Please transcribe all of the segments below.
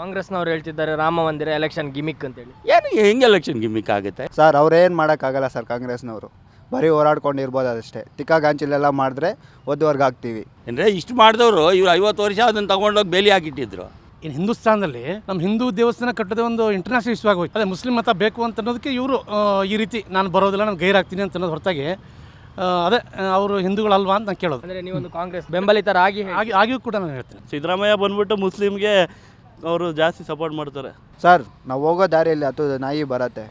ಕಾಂಗ್ರೆಸ್ನವ್ರು ಹೇಳ್ತಿದ್ದಾರೆ Rama Mandir election gimmick ಅಂತೇಳಿ. ಏನು ಹೆಂಗೆ ಎಲೆಕ್ಷನ್ ಗಿಮಿಕ್ ಆಗುತ್ತೆ? ಸರ್ ಅವ್ರೇನು ಮಾಡೋಕ್ಕಾಗಲ್ಲ ಸರ್ ಕಾಂಗ್ರೆಸ್ನವರು. ಬರೀ ಹೋರಾಡ್ಕೊಂಡಿರ್ಬೋದು ಅದಷ್ಟೇ. ತಿಕ್ಕ ಗಾಂಚಿಲೆಲ್ಲ ಮಾಡಿದ್ರೆ ಒದ್ದುವರ್ಗ ಆಗ್ತೀವಿ ಅಂದರೆ ಇಷ್ಟು ಮಾಡಿದವರು ಇವ್ರು ಐವತ್ತು ವರ್ಷ ಅದನ್ನು ತಗೊಂಡೋಗಿ ಬೇಲಿ ಹಾಕಿಟ್ಟಿದ್ರು. ಇನ್ನು ಹಿಂದೂಸ್ತಾನದಲ್ಲಿ ನಮ್ಮ ಹಿಂದೂ ದೇವಸ್ಥಾನ ಕಟ್ಟೋದೇ ಒಂದು ಇಂಟರ್ನ್ಯಾಷನಲ್ ಇಶ್ಯೂ ಆಗೋಯ್ತು. ಅದೇ ಮುಸ್ಲಿಂ ಮತ ಬೇಕು ಅಂತ ಅನ್ನೋದಕ್ಕೆ ಇವರು ಈ ರೀತಿ ನಾನು ಬರೋದಿಲ್ಲ ನಾನು ಗೈರಾಗ್ತೀನಿ ಅಂತ ಅನ್ನೋದು ಹೊರತಾಗಿ ಅದೇ ಅವರು ಹಿಂದೂಗಳಲ್ವಾ ಅಂತ ನಾನು ಕೇಳೋದು. ಅಂದ್ರೆ ನೀವೊಂದು ಕಾಂಗ್ರೆಸ್ ಬೆಂಬಲಿತರಾಗಿ. ಆಗಿ ಆಗಿಯೂ ಕೂಡ ನಾನು ಹೇಳ್ತೀನಿ. ಸಿದ್ದರಾಮಯ್ಯ ಬಂದ್ಬಿಟ್ಟು ಮುಸ್ಲಿಮ್ಗೆ ಅವರು ಜಾಸ್ತಿ ಸಪೋರ್ಟ್ ಮಾಡ್ತಾರೆ. ಸರ್ ನಾವು ಹೋಗೋ ದಾರಿಯಲ್ಲಿ ಅದು ನಾಯಿ ಬರತ್ತೆ.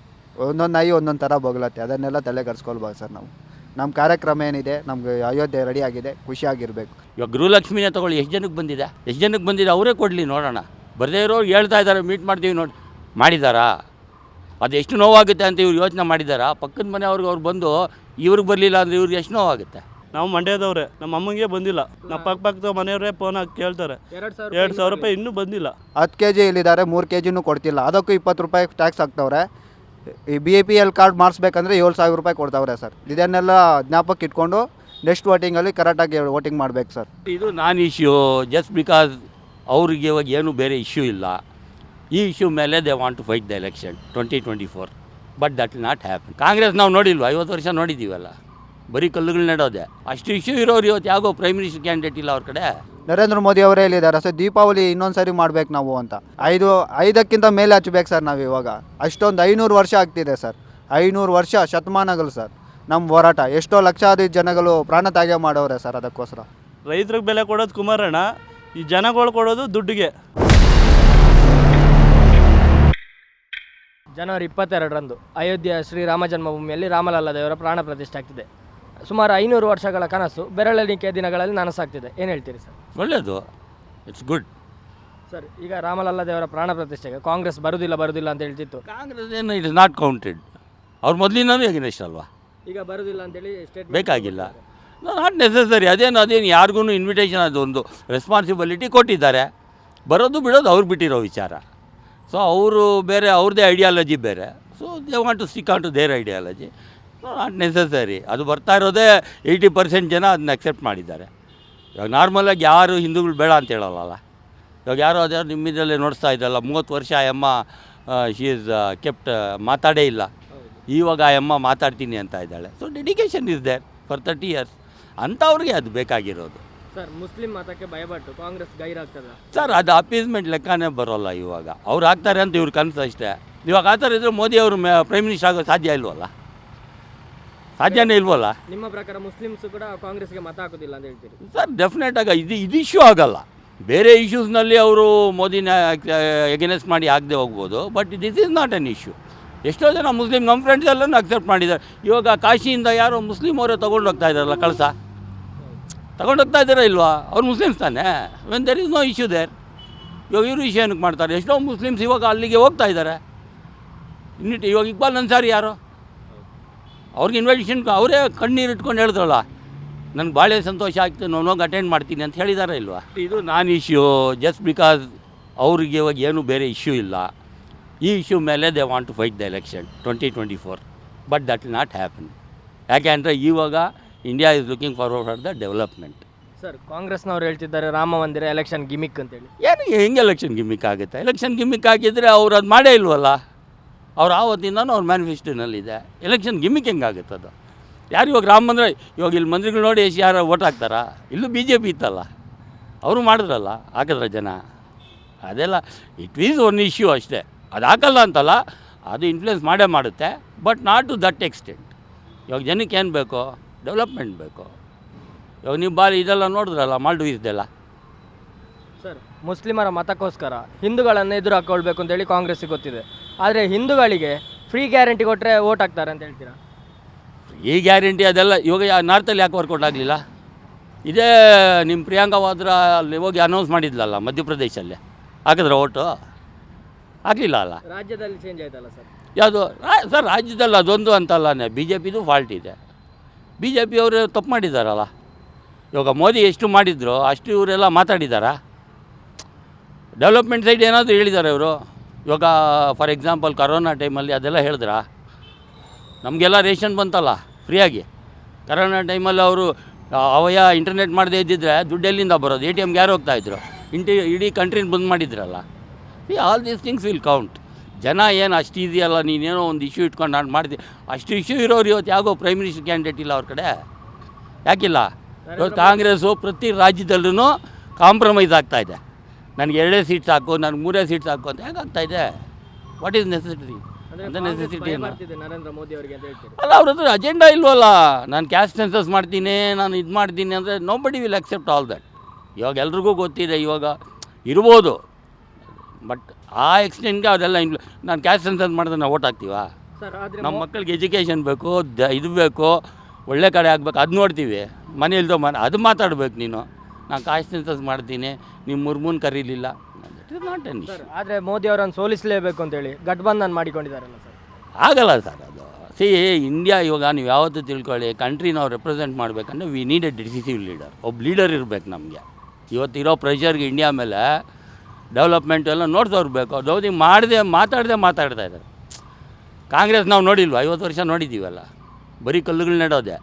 ಒಂದೊಂದು ನಾಯಿ ಒಂದೊಂದು ಥರ ಬೊಗಲತ್ತೆ. ಅದನ್ನೆಲ್ಲ ತಲೆ ಕರ್ಸ್ಕೊಳ್ಬಾರ್ದು ಸರ್ ನಾವು. ನಮ್ಮ ಕಾರ್ಯಕ್ರಮ ಏನಿದೆ ನಮಗೆ ಅಯೋಧ್ಯೆ ರೆಡಿ ಆಗಿದೆ ಖುಷಿಯಾಗಿರ್ಬೇಕು ಇವಾಗ ಗೃಹಲಕ್ಷ್ಮಿನೇ ತಗೊಳ್ಳಿ ಎಷ್ಟು ಜನಕ್ಕೆ ಬಂದಿದೆ? ಎಷ್ಟು ಜನಕ್ಕೆ ಬಂದಿದೆ ಅವರೇ ಕೊಡಲಿ ನೋಡೋಣ. ಬರದೇ ಇರೋ ಹೇಳ್ತಾ ಇದ್ದಾರೆ ಮೀಟ್ ಮಾಡ್ತೀವಿ ನೋಡಿ. ಮಾಡಿದಾರಾ? ಅದು ಎಷ್ಟು ನೋವಾಗುತ್ತೆ ಅಂತ ಇವ್ರು ಯೋಚನೆ ಮಾಡಿದಾರಾ? ಪಕ್ಕದ ಮನೆಯವ್ರಿಗೆ ಅವ್ರು ಬಂದು ಇವ್ರಿಗೆ ಬರಲಿಲ್ಲ ಅಂದರೆ ಇವ್ರಿಗೆ ಎಷ್ಟು ನೋವಾಗುತ್ತೆ? ನಾವು ಮಂಡ್ಯದವ್ರೆ ನಮ್ಮ ಅಮ್ಮಂಗೆ ಬಂದಿಲ್ಲ. ನಮ್ಮ ಪಕ್ಕ ಪಕ್ಕದ ಮನೆಯವರೇ ಫೋನ್ ಹಾಕಿ ಕೇಳ್ತಾರೆ. ಎರಡ್ ಸಾವಿರ ಎರಡು ಸಾವಿರ ರೂಪಾಯಿ ಇನ್ನೂ ಬಂದಿಲ್ಲ. ಹತ್ತು ಕೆ ಜಿ ಇಲ್ಲಿದ್ದಾರೆ ಮೂರು ಕೆ ಜಿನೂ ಕೊಡ್ತಿಲ್ಲ. ಅದಕ್ಕೂ ಇಪ್ಪತ್ತು ರೂಪಾಯಿ ಟ್ಯಾಕ್ಸ್ ಹಾಕ್ತವ್ರೆ. ಈ B A P L card ಮಾಡಿಸ್ಬೇಕಂದ್ರೆ ಏಳು ಸಾವಿರ ರೂಪಾಯಿ ಕೊಡ್ತಾವ್ರೆ ಸರ್. ಇದನ್ನೆಲ್ಲ ಜ್ಞಾಪಕ ಇಟ್ಕೊಂಡು ನೆಕ್ಸ್ಟ್ ವೋಟಿಂಗಲ್ಲಿ ಕರೆಕ್ಟಾಗಿ ವೋಟಿಂಗ್ ಮಾಡ್ಬೇಕು ಸರ್. ಇದು ನಾನ್ ಇಶ್ಯೂ ಜಸ್ಟ್ ಬಿಕಾಸ್ ಅವ್ರಿಗೆ ಇವಾಗ ಏನು ಬೇರೆ ಇಶ್ಯೂ ಇಲ್ಲ. ಈ ಇಶ್ಯೂ ಮೇಲೆ they want to fight the election twenty twenty four but that will not happen Congress ನಾವು ನೋಡಿಲ್ವ? ಐವತ್ತು ವರ್ಷ ನೋಡಿದ್ದೀವಲ್ಲ ಬರೀ ಕಲ್ಲುಗಳು ನೆಡೋದೆ. ಅಷ್ಟು ಇಶ್ಯೂ ಇರೋರು ಇವತ್ತು ಯಾಗೋ ಪ್ರೈಮ್ ಮಿನಿಸ್ಟರ್ ಕ್ಯಾಂಡಿಡೇಟ್ ಇಲ್ಲ ಅವ್ರ ಕಡೆ? ನರೇಂದ್ರ ಮೋದಿ ಅವರೇ ಹೇಳಿದ್ದಾರೆ ಸರ್ ದೀಪಾವಳಿ ಇನ್ನೊಂದ್ಸರಿ ಮಾಡ್ಬೇಕು ನಾವು ಅಂತ. ಐದು ಐದಕ್ಕಿಂತ ಮೇಲೆ ಹಚ್ಬೇಕು ಸರ್ ನಾವು ಇವಾಗ. ಅಷ್ಟೊಂದು ಐನೂರು ವರ್ಷ ಆಗ್ತಿದೆ ಸರ್. ಐನೂರು ವರ್ಷ ಶತಮಾನಗಳು ಸರ್. ನಮ್ಮ ಹೋರಾಟ. ಎಷ್ಟೋ ಲಕ್ಷಾಧಿಕ ಜನಗಳು ಪ್ರಾಣ ತ್ಯಾಗ ಮಾಡವ್ರೆ ಸರ್ ಅದಕ್ಕೋಸ್ಕರ. ರೈತರಿಗೆ ಬೆಲೆ ಕೊಡೋದು ಕುಮಾರಣ್ಣ. ಈ ಜನಗಳು ಕೊಡೋದು ದುಡ್ಡಿಗೆ. ಜನವರಿ ಇಪ್ಪತ್ತೆರಡರಂದು ಅಯೋಧ್ಯೆಯ ಶ್ರೀರಾಮ ಜನ್ಮಭೂಮಿಯಲ್ಲಿ ರಾಮಲಲ್ಲ ದೇವರ ಪ್ರಾಣ ಪ್ರತಿಷ್ಠೆ ಆಗ್ತಿದೆ. ಸುಮಾರು ಐನೂರು ವರ್ಷಗಳ ಕನಸು ಬೆರಳೆಣಿಕೆ ದಿನಗಳಲ್ಲಿ ನನಸಾಗ್ತಿದೆ. ಏನು ಹೇಳ್ತೀರಿ ಸರ್? ಒಳ್ಳೆಯದು ಇಟ್ಸ್ ಗುಡ್ ಸರ್ ಈಗ ರಾಮಲಲ್ಲ ದೇವರ ಪ್ರಾಣ ಪ್ರತಿಷ್ಠೆಗೆ ಕಾಂಗ್ರೆಸ್ ಬರುವುದಿಲ್ಲ ಬರುವುದಿಲ್ಲ ಅಂತ ಹೇಳ್ತಿತ್ತು. ಕಾಂಗ್ರೆಸ್ ಏನು ಇಟ್ ಇಸ್ ನಾಟ್ ಕೌಂಟೆಡ್ ಅವ್ರು ಮೊದಲಿನೂ ಎಗ್ನೆಸ್ಟ್ ಅಲ್ವಾ? ಈಗ ಬರುವುದಿಲ್ಲ ಅಂತೇಳಿ ಸ್ಟೇಟ್ ಬೇಕಾಗಿಲ್ಲ. ನಾಟ್ ನೆಸಸರಿ ಅದೇನು ಅದೇನು ಯಾರಿಗೂ ಇನ್ವಿಟೇಷನ್ ಅದು ಒಂದು ರೆಸ್ಪಾನ್ಸಿಬಿಲಿಟಿ ಕೊಟ್ಟಿದ್ದಾರೆ. ಬರೋದು ಬಿಡೋದು ಅವ್ರು ಬಿಟ್ಟಿರೋ ವಿಚಾರ. ಸೊ ಅವರು ಬೇರೆ ಅವ್ರದೇ ಐಡಿಯಾಲಜಿ ಬೇರೆ. So they want to stick on to their ideology not necessary ಅದು ಬರ್ತಾ ಇರೋದೇ ಏಯ್ಟಿ ಪರ್ಸೆಂಟ್ ಜನ ಅದನ್ನ ಅಕ್ಸೆಪ್ಟ್ ಮಾಡಿದ್ದಾರೆ. ಇವಾಗ ನಾರ್ಮಲಾಗಿ ಯಾರು ಹಿಂದೂಗಳು ಬೇಡ ಅಂತ ಹೇಳಲ್ಲ ಇವಾಗ ಯಾರು ಅದ್ಯಾರು ನಿಮ್ಮಿದರಲ್ಲೇ ನೋಡಿಸ್ತಾ ಇದ್ದಲ್ಲ ಮೂವತ್ತು ವರ್ಷ ಆ ಅಮ್ಮ ಶಿ ಇಸ್ ಕೆಪ್ಟ್ ಮಾತಾಡೇ ಇಲ್ಲ. ಇವಾಗ ಆ ಅಮ್ಮ ಮಾತಾಡ್ತೀನಿ ಅಂತ ಇದ್ದಾಳೆ. So dedication is there for thirty years ಅಂಥವ್ರಿಗೆ ಅದು ಬೇಕಾಗಿರೋದು. ಸರ್ ಮುಸ್ಲಿಂ ಮತಕ್ಕೆ ಭಯಪಟ್ಟು ಕಾಂಗ್ರೆಸ್ ಗೈರಾಗ್ತದ? ಸರ್ ಅದು ಅಪೀಸ್ಮೆಂಟ್ ಲೆಕ್ಕನೇ ಬರೋಲ್ಲ ಇವಾಗ. ಅವ್ರು ಆಗ್ತಾರೆ ಅಂತ ಇವ್ರು ಕನಸು ಅಷ್ಟೇ. ಇವಾಗ ಆ ಥರ ಇದ್ದರೆ ಮೋದಿ ಅವರು ಪ್ರೈಮ್ ಮಿನಿಸ್ಟರ್ ಆಗೋ ಸಾಧ್ಯ ಇಲ್ವಲ್ಲ? ಸಾಧ್ಯನೇ ಇಲ್ವಲ್ಲ? ನಿಮ್ಮ ಪ್ರಕಾರ ಮುಸ್ಲಿಮ್ಸ್ ಕೂಡ ಕಾಂಗ್ರೆಸ್ಗೆ ಮತ ಹಾಕೋದಿಲ್ಲ ಅಂತ ಹೇಳ್ತೀರಿ? ಸರ್ ಡೆಫಿನೆಟಾಗಿ ಇದು ಇದು ಇಶ್ಯೂ ಆಗಲ್ಲ. ಬೇರೆ ಇಶ್ಯೂಸ್ನಲ್ಲಿ ಅವರು ಮೋದಿನ ಎಗೇನೆಸ್ಟ್ ಮಾಡಿ ಆಗದೆ ಹೋಗ್ಬೋದು but this is not an issue ಎಷ್ಟೋ ಜನ ಮುಸ್ಲಿಂ ನಮ್ಮ ಫ್ರೆಂಡ್ಸ್ ಎಲ್ಲನೂ ಅಕ್ಸೆಪ್ಟ್ ಮಾಡಿದ್ದಾರೆ. ಇವಾಗ ಕಾಶಿಯಿಂದ ಯಾರೋ ಮುಸ್ಲಿಂ ಅವರೇ ತೊಗೊಂಡು ಹೋಗ್ತಾ ಇದ್ದಾರಲ್ಲ ಕಳಸ? ತಗೊಂಡು ಹೋಗ್ತಾ ಇದ್ದಾರಾ ಇಲ್ವಾ? ಅವ್ರು ಮುಸ್ಲಿಮ್ಸ್ ತಾನೇ? When there is no issue there ಇವಾಗ ಇವರು ಇಶ್ಯೂ ಏನಕ್ಕೆ ಮಾಡ್ತಾರೆ? ಎಷ್ಟೋ ಮುಸ್ಲಿಮ್ಸ್ ಇವಾಗ ಅಲ್ಲಿಗೆ ಹೋಗ್ತಾ ಇದ್ದಾರೆ. ಇನ್ನಿಟ್ಟು ಇವಾಗ ಇಕ್ಬಾಲ್ ಅನ್ಸಾರಿ ಯಾರು? ಅವ್ರಿಗೆ ಇನ್ವಿಟೇಷನ್ ಅವರೇ ಕಣ್ಣೀರು ಇಟ್ಕೊಂಡು ಹೇಳಿದ್ರಲ್ಲ ನನಗೆ ಭಾಳ ಸಂತೋಷ ಆಗ್ತದೆ ನಾನು ಹೋಗಿ ಅಟೆಂಡ್ ಮಾಡ್ತೀನಿ ಅಂತ ಹೇಳಿದಾರೆ ಇಲ್ವಾ? ಇದು ನಾನ್ ಇಶ್ಯೂ ಜಸ್ಟ್ ಬಿಕಾಸ್ ಅವ್ರಿಗೆ ಇವಾಗ ಏನು ಬೇರೆ ಇಶ್ಯೂ ಇಲ್ಲ. ಈ ಇಶ್ಯೂ ಮೇಲೆ they want to fight the election twenty twenty four but that will not happen ಯಾಕೆ ಅಂದರೆ ಇವಾಗ India is looking forward for the development sir ಕಾಂಗ್ರೆಸ್ನವ್ರು ಹೇಳ್ತಿದ್ದಾರೆ ರಾಮ ಮಂದಿರ ಎಲೆಕ್ಷನ್ ಗಿಮಿಕ್ ಅಂತೇಳಿ. ಏನು ಹೆಂಗೆ ಎಲೆಕ್ಷನ್ ಗಿಮಿಕ್ ಆಗುತ್ತೆ? ಎಲೆಕ್ಷನ್ ಗಿಮಿಕ್ ಆಗಿದ್ದರೆ ಅವ್ರು ಅದು ಮಾಡೇ ಇಲ್ವಲ್ಲ? ಅವ್ರು ಆವತ್ತಿಂದನೂ ಅವ್ರ ಮ್ಯಾನಿಫೆಸ್ಟೋನಲ್ಲಿದೆ. ಎಲೆಕ್ಷನ್ ಗಿಮ್ಮಿಕ್ ಹೆಂಗಾಗುತ್ತೆ ಅದು? ಯಾರು ಇವಾಗ ರಾಮ ಮಂದಿರ ಇವಾಗ ಇಲ್ಲಿ ಮಂದಿರಗಳು ನೋಡಿ ಎಷ್ಟು ಯಾರು ಓಟ್ ಹಾಕ್ತಾರಾ? ಇಲ್ಲೂ ಬಿ ಜೆ ಪಿ ಇತ್ತಲ್ಲ? ಅವರು ಮಾಡಿದ್ರಲ್ಲ, ಹಾಕಿದ್ರ ಜನ? ಅದೆಲ್ಲ ಇಟ್ ಈಸ್ ಒನ್ ಇಶ್ಯೂ ಅಷ್ಟೇ. ಅದು ಹಾಕಲ್ಲ ಅಂತಲ್ಲ, ಅದು ಇನ್ಫ್ಲುಯೆನ್ಸ್ ಮಾಡೇ ಮಾಡುತ್ತೆ but not to that extent ಇವಾಗ ಜನಕ್ಕೆ ಏನು ಬೇಕು? ಡೆವಲಪ್ಮೆಂಟ್ ಬೇಕು. ಇವಾಗ ನೀವು ಬಾರಿ ಇದೆಲ್ಲ ನೋಡಿದ್ರಲ್ಲ ಮಾಲ್ಡೀವ್ಸ್ದೆಲ್ಲ ಸರ್, ಮುಸ್ಲಿಮರ ಮತಕ್ಕೋಸ್ಕರ ಹಿಂದೂಗಳನ್ನು ಎದುರು ಹಾಕ್ಕೊಳ್ಬೇಕು ಅಂತೇಳಿ ಕಾಂಗ್ರೆಸ್ಸಿಗೆ ಗೊತ್ತಿದೆ. ಆದರೆ ಹಿಂದೂಗಳಿಗೆ ಫ್ರೀ ಗ್ಯಾರಂಟಿ ಕೊಟ್ಟರೆ ಓಟ್ ಹಾಕ್ತಾರೆ ಅಂತ ಹೇಳ್ತೀರಾ? ಈ ಗ್ಯಾರಂಟಿ ಅದೆಲ್ಲ ಇವಾಗ ಯಾ- ನಾರ್ತಲ್ಲಿ ಯಾಕೆ ವರ್ಕೌಟ್ ಆಗಲಿಲ್ಲ? ಇದೇ ನಿಮ್ಮ ಪ್ರಿಯಾಂಕಾ ವಾದ್ರಾ ಅಲ್ಲಿ ಹೋಗಿ ಅನೌನ್ಸ್ ಮಾಡಿದ್ಲಲ್ಲ ಮಧ್ಯಪ್ರದೇಶಲ್ಲಿ. ಹಾಕಿದ್ರೆ ಓಟು ಆಗಲಿಲ್ಲ ಅಲ್ಲ? ರಾಜ್ಯದಲ್ಲಿ ಚೇಂಜ್ ಆಯ್ತಲ್ಲ ಸರ್ ಯಾವುದು? ಸರ್ ರಾಜ್ಯದಲ್ಲಿ ಅದೊಂದು ಅಂತಲ್ಲ ಬಿ ಜೆ ಪಿದು ಫಾಲ್ಟ್ ಇದೆ. ಬಿ ಜೆ ಪಿಯವರು ತಪ್ಪು ಮಾಡಿದ್ದಾರಲ್ಲ ಇವಾಗ ಮೋದಿ ಎಷ್ಟು ಮಾಡಿದ್ರು ಅಷ್ಟು ಇವರೆಲ್ಲ ಮಾತಾಡಿದ್ದಾರಾ ಡೆವಲಪ್ಮೆಂಟ್ ಸೈಡ್ ಏನಾದರೂ ಹೇಳಿದ್ದಾರೆ ಇವರು? ಇವಾಗ ಫಾರ್ ಎಕ್ಸಾಂಪಲ್ ಕರೋನಾ ಟೈಮಲ್ಲಿ ಅದೆಲ್ಲ ಹೇಳಿದ್ರಾ? ನಮಗೆಲ್ಲ ರೇಷನ್ ಬಂತಲ್ಲ ಫ್ರೀಯಾಗಿ. ಕರೋನಾ ಟೈಮಲ್ಲಿ ಅವರು ಅವಯ ಇಂಟರ್ನೆಟ್ ಮಾಡದೇ ಇದ್ದಿದ್ರೆ ದುಡ್ಡು ಎಲ್ಲಿಂದ ಬರೋದು? ಎ ಟಿ ಎಮ್ಗೆ ಯಾರು ಹೋಗ್ತಾಯಿದ್ರು ಇಂಟಿ ಇಡೀ ಕಂಟ್ರಿನ ಬಂದ್ ಮಾಡಿದ್ರಲ್ಲ. All these things will count ಜನ ಏನು ಅಷ್ಟು ಇದೆಯಲ್ಲ ನೀನೇನೋ ಒಂದು ಇಶ್ಯೂ ಇಟ್ಕೊಂಡು ನಾನು ಮಾಡ್ತೀನಿ ಅಷ್ಟು ಇಶ್ಯೂ ಇರೋರು ಇವತ್ತು ಯಾಕೋ ಪ್ರೈಮ್ ಮಿನಿಸ್ಟರ್ ಕ್ಯಾಂಡಿಡೇಟ್ ಇಲ್ಲ ಅವ್ರ ಕಡೆ? ಯಾಕಿಲ್ಲ? ಇವತ್ತು ಕಾಂಗ್ರೆಸ್ಸು ಪ್ರತಿ ರಾಜ್ಯದಲ್ಲೂ ಕಾಂಪ್ರಮೈಸ್ ಆಗ್ತಾಯಿದೆ ನನಗೆ ಎರಡೇ ಸೀಟ್ ಸಾಕು ನನಗೆ ಮೂರೇ ಸೀಟ್ ಸಾಕು ಅಂತ ಹೇಗಾಗ್ತಾ ಇದೆ? ವಾಟ್ ಈಸ್ ನೆಸೆಸಿಟಿ ಅಂದರೆ ನೆಸೆಸಿಟಿ ನರೇಂದ್ರ ಮೋದಿ ಅವರಿಗೆ ಅಂತ ಹೇಳ್ತೀರಿ. ಅಲ್ಲ ಅವ್ರ ಹತ್ರ ಅಜೆಂಡಾ ಇಲ್ವಲ್ಲ? ನಾನು ಕ್ಯಾಸ್ಟ್ ಸೆನ್ಸಸ್ ಮಾಡ್ತೀನಿ ನಾನು ಇದು ಮಾಡ್ತೀನಿ ಅಂದರೆ ನೋ ಬಡಿ ವಿಲ್ ಅಕ್ಸೆಪ್ಟ್ ಆಲ್ ದಟ್ ಇವಾಗ ಎಲ್ರಿಗೂ ಗೊತ್ತಿದೆ ಇವಾಗ ಇರ್ಬೋದು. ಬಟ್ ಆ ಎಕ್ಸ್ಟೆಂಟ್ಗೆ ಅದೆಲ್ಲ ಇನ್ಫ್ಲು ನಾನು ಕ್ಯಾಸ್ಟ್ ಸೆನ್ಸಸ್ ಮಾಡಿದ್ರೆ ನಾವು ಓಟ್ ಹಾಕ್ತೀವಾ? ಸರ್ ನಮ್ಮ ಮಕ್ಕಳಿಗೆ ಎಜುಕೇಷನ್ ಬೇಕು ದ ಇದು ಬೇಕು ಒಳ್ಳೆ ಕಡೆ ಆಗ್ಬೇಕು ಅದು ನೋಡ್ತೀವಿ. ಮನೇಲಿದ್ದೋ ಮನೆ ಅದು ಮಾತಾಡ್ಬೇಕು ನೀನು. ನಾನು ಕಾಯಿಸ್ತಿಂತ ಮಾಡ್ತೀನಿ ನಿಮ್ಮ ಮುರ್ಮುನ್ ಕರೀಲಿಲ್ಲ. ನಾಟ್ ಎನ್ ಆದ್ರೆ ಮೋದಿ ಅವರನ್ನು ಸೋಲಿಸಲೇಬೇಕು ಅಂತೇಳಿ ಗಠಬಂಧನ್ ಮಾಡಿಕೊಂಡಿದ್ದಾರಲ್ಲ ಸರ್? ಆಗಲ್ಲ ಸರ್ ಅದು. ಸಿ ಇಂಡಿಯಾ ಇವಾಗ ನೀವು ಯಾವತ್ತೂ ತಿಳ್ಕೊಳ್ಳಿ ಕಂಟ್ರಿ ನಾವು ರೆಪ್ರೆಸೆಂಟ್ ಮಾಡಬೇಕಂದ್ರೆ we need a decisive leader ಒಬ್ಬ ಲೀಡರ್ ಇರಬೇಕು ನಮಗೆ. ಇವತ್ತಿರೋ ಪ್ರೆಷರ್ಗೆ ಇಂಡಿಯಾ ಮೇಲೆ ಡೆವಲಪ್ಮೆಂಟ್ ಎಲ್ಲ ನೋಡ್ತವ್ರು ಬೇಕು ದೌದಿ ಮಾಡದೆ ಮಾತಾಡದೆ ಮಾತಾಡ್ತಾ ಇದ್ದಾರೆ ಕಾಂಗ್ರೆಸ್ ನಾವು ನೋಡಿಲ್ವ? ಐವತ್ತು ವರ್ಷ ನೋಡಿದ್ದೀವಲ್ಲ ಬರೀ ಕಲ್ಲುಗಳು ನೆಡೋದೆ.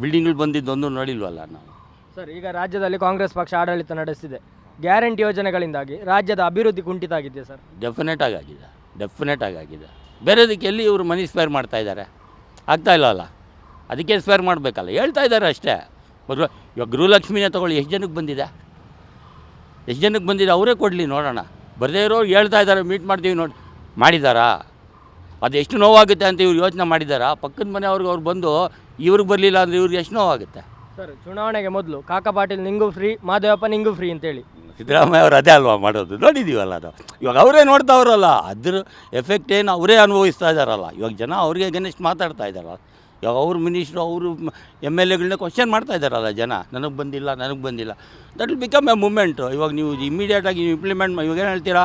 ಬಿಲ್ಡಿಂಗ್ಗಳು ಬಂದಿದ್ದೊಂದು ನೋಡಿಲ್ವಲ್ಲ ನಾವು? ಸರ್, ಈಗ ರಾಜ್ಯದಲ್ಲಿ ಕಾಂಗ್ರೆಸ್ ಪಕ್ಷ ಆಡಳಿತ ನಡೆಸಿದೆ ಗ್ಯಾರಂಟಿ ಯೋಜನೆಗಳಿಂದಾಗಿ ರಾಜ್ಯದ ಅಭಿವೃದ್ಧಿ ಕುಂಠಿತ ಆಗಿದೆ ಸರ್. ಡೆಫಿನೆಟ್ ಆಗಿದೆ ಡೆಫಿನೆಟ್ ಆಗಿದೆ ಬೇರೆದಕ್ಕೆ ಎಲ್ಲಿ ಇವರು ಮನಿ ಸ್ಪೇರ್ ಮಾಡ್ತಾ ಇದ್ದಾರೆ? ಆಗ್ತಾ ಇಲ್ಲವಲ್ಲ? ಅದಕ್ಕೆ ಸ್ಪೇರ್ ಮಾಡಬೇಕಲ್ಲ? ಹೇಳ್ತಾ ಇದ್ದಾರೆ ಅಷ್ಟೇ. ಬರು ಇವಾಗ ಗೃಹಲಕ್ಷ್ಮಿನೇ ತಗೊಳ್ಳಿ, ಎಷ್ಟು ಜನಕ್ಕೆ ಬಂದಿದೆ? ಎಷ್ಟು ಜನಕ್ಕೆ ಬಂದಿದೆ? ಅವರೇ ಕೊಡಲಿ, ನೋಡೋಣ. ಬರದೇ ಇರೋರು ಹೇಳ್ತಾ ಇದ್ದಾರೆ ಮೀಟ್ ಮಾಡ್ತೀವಿ ನೋಡಿ. ಮಾಡಿದ್ದಾರಾ? ಅದು ಎಷ್ಟು ನೋವಾಗುತ್ತೆ ಅಂತ ಇವ್ರು ಯೋಚನೆ ಮಾಡಿದ್ದಾರಾ? ಪಕ್ಕದ ಮನೆ ಮನೆಯವ್ರಿಗೆ ಅವ್ರು ಬಂದು, ಇವ್ರಿಗೆ ಬರಲಿಲ್ಲ ಅಂದರೆ ಇವ್ರಿಗೆ ಎಷ್ಟು ನೋವಾಗುತ್ತೆ? ಸರ್ ಚುನಾವಣೆಗೆ ಮೊದಲು ಕಾಕಾ ಪಾಟೀಲ್ ನಿಂಗೂ ಫ್ರೀ ಮಾದೇವಪ್ಪ ನಿಂಗೂ ಫ್ರೀ ಅಂತೇಳಿ. ಸಿದ್ದರಾಮಯ್ಯ ಅವರು ಅದೇ ಅಲ್ವಾ ಮಾಡೋದು? ನೋಡಿದ್ದೀವಲ್ಲ ಅದು? ಇವಾಗ ಅವರೇ ನೋಡ್ತಾವ್ರಲ್ಲ ಅದ್ರ ಎಫೆಕ್ಟ್ ಏನು ಅವರೇ ಅನುಭವಿಸ್ತಾ ಇದ್ದಾರಲ್ಲ ಇವಾಗ ಜನ ಅವ್ರಿಗೆ ಗಣೇಶ್ ಮಾತಾಡ್ತಾ ಇದ್ದಾರಲ್ಲ ಇವಾಗ ಅವ್ರ ಮಿನಿಸ್ಟ್ರು ಅವರು ಎಂ ಎಲ್ ಎಗಳನ್ನ ಕ್ವಶನ್ ಮಾಡ್ತಾ ಇದ್ದಾರಲ್ಲ ಜನ. ನನಗೆ ಬಂದಿಲ್ಲ ನನಗೆ ಬಂದಿಲ್ಲ. That will become a moment ಇವಾಗ ನೀವು ಇಮಿಡಿಯೇಟಾಗಿ ನೀವು ಇಂಪ್ಲಿಮೆಂಟ್ ಇವಾಗ ಏನು ಹೇಳ್ತೀರಾ?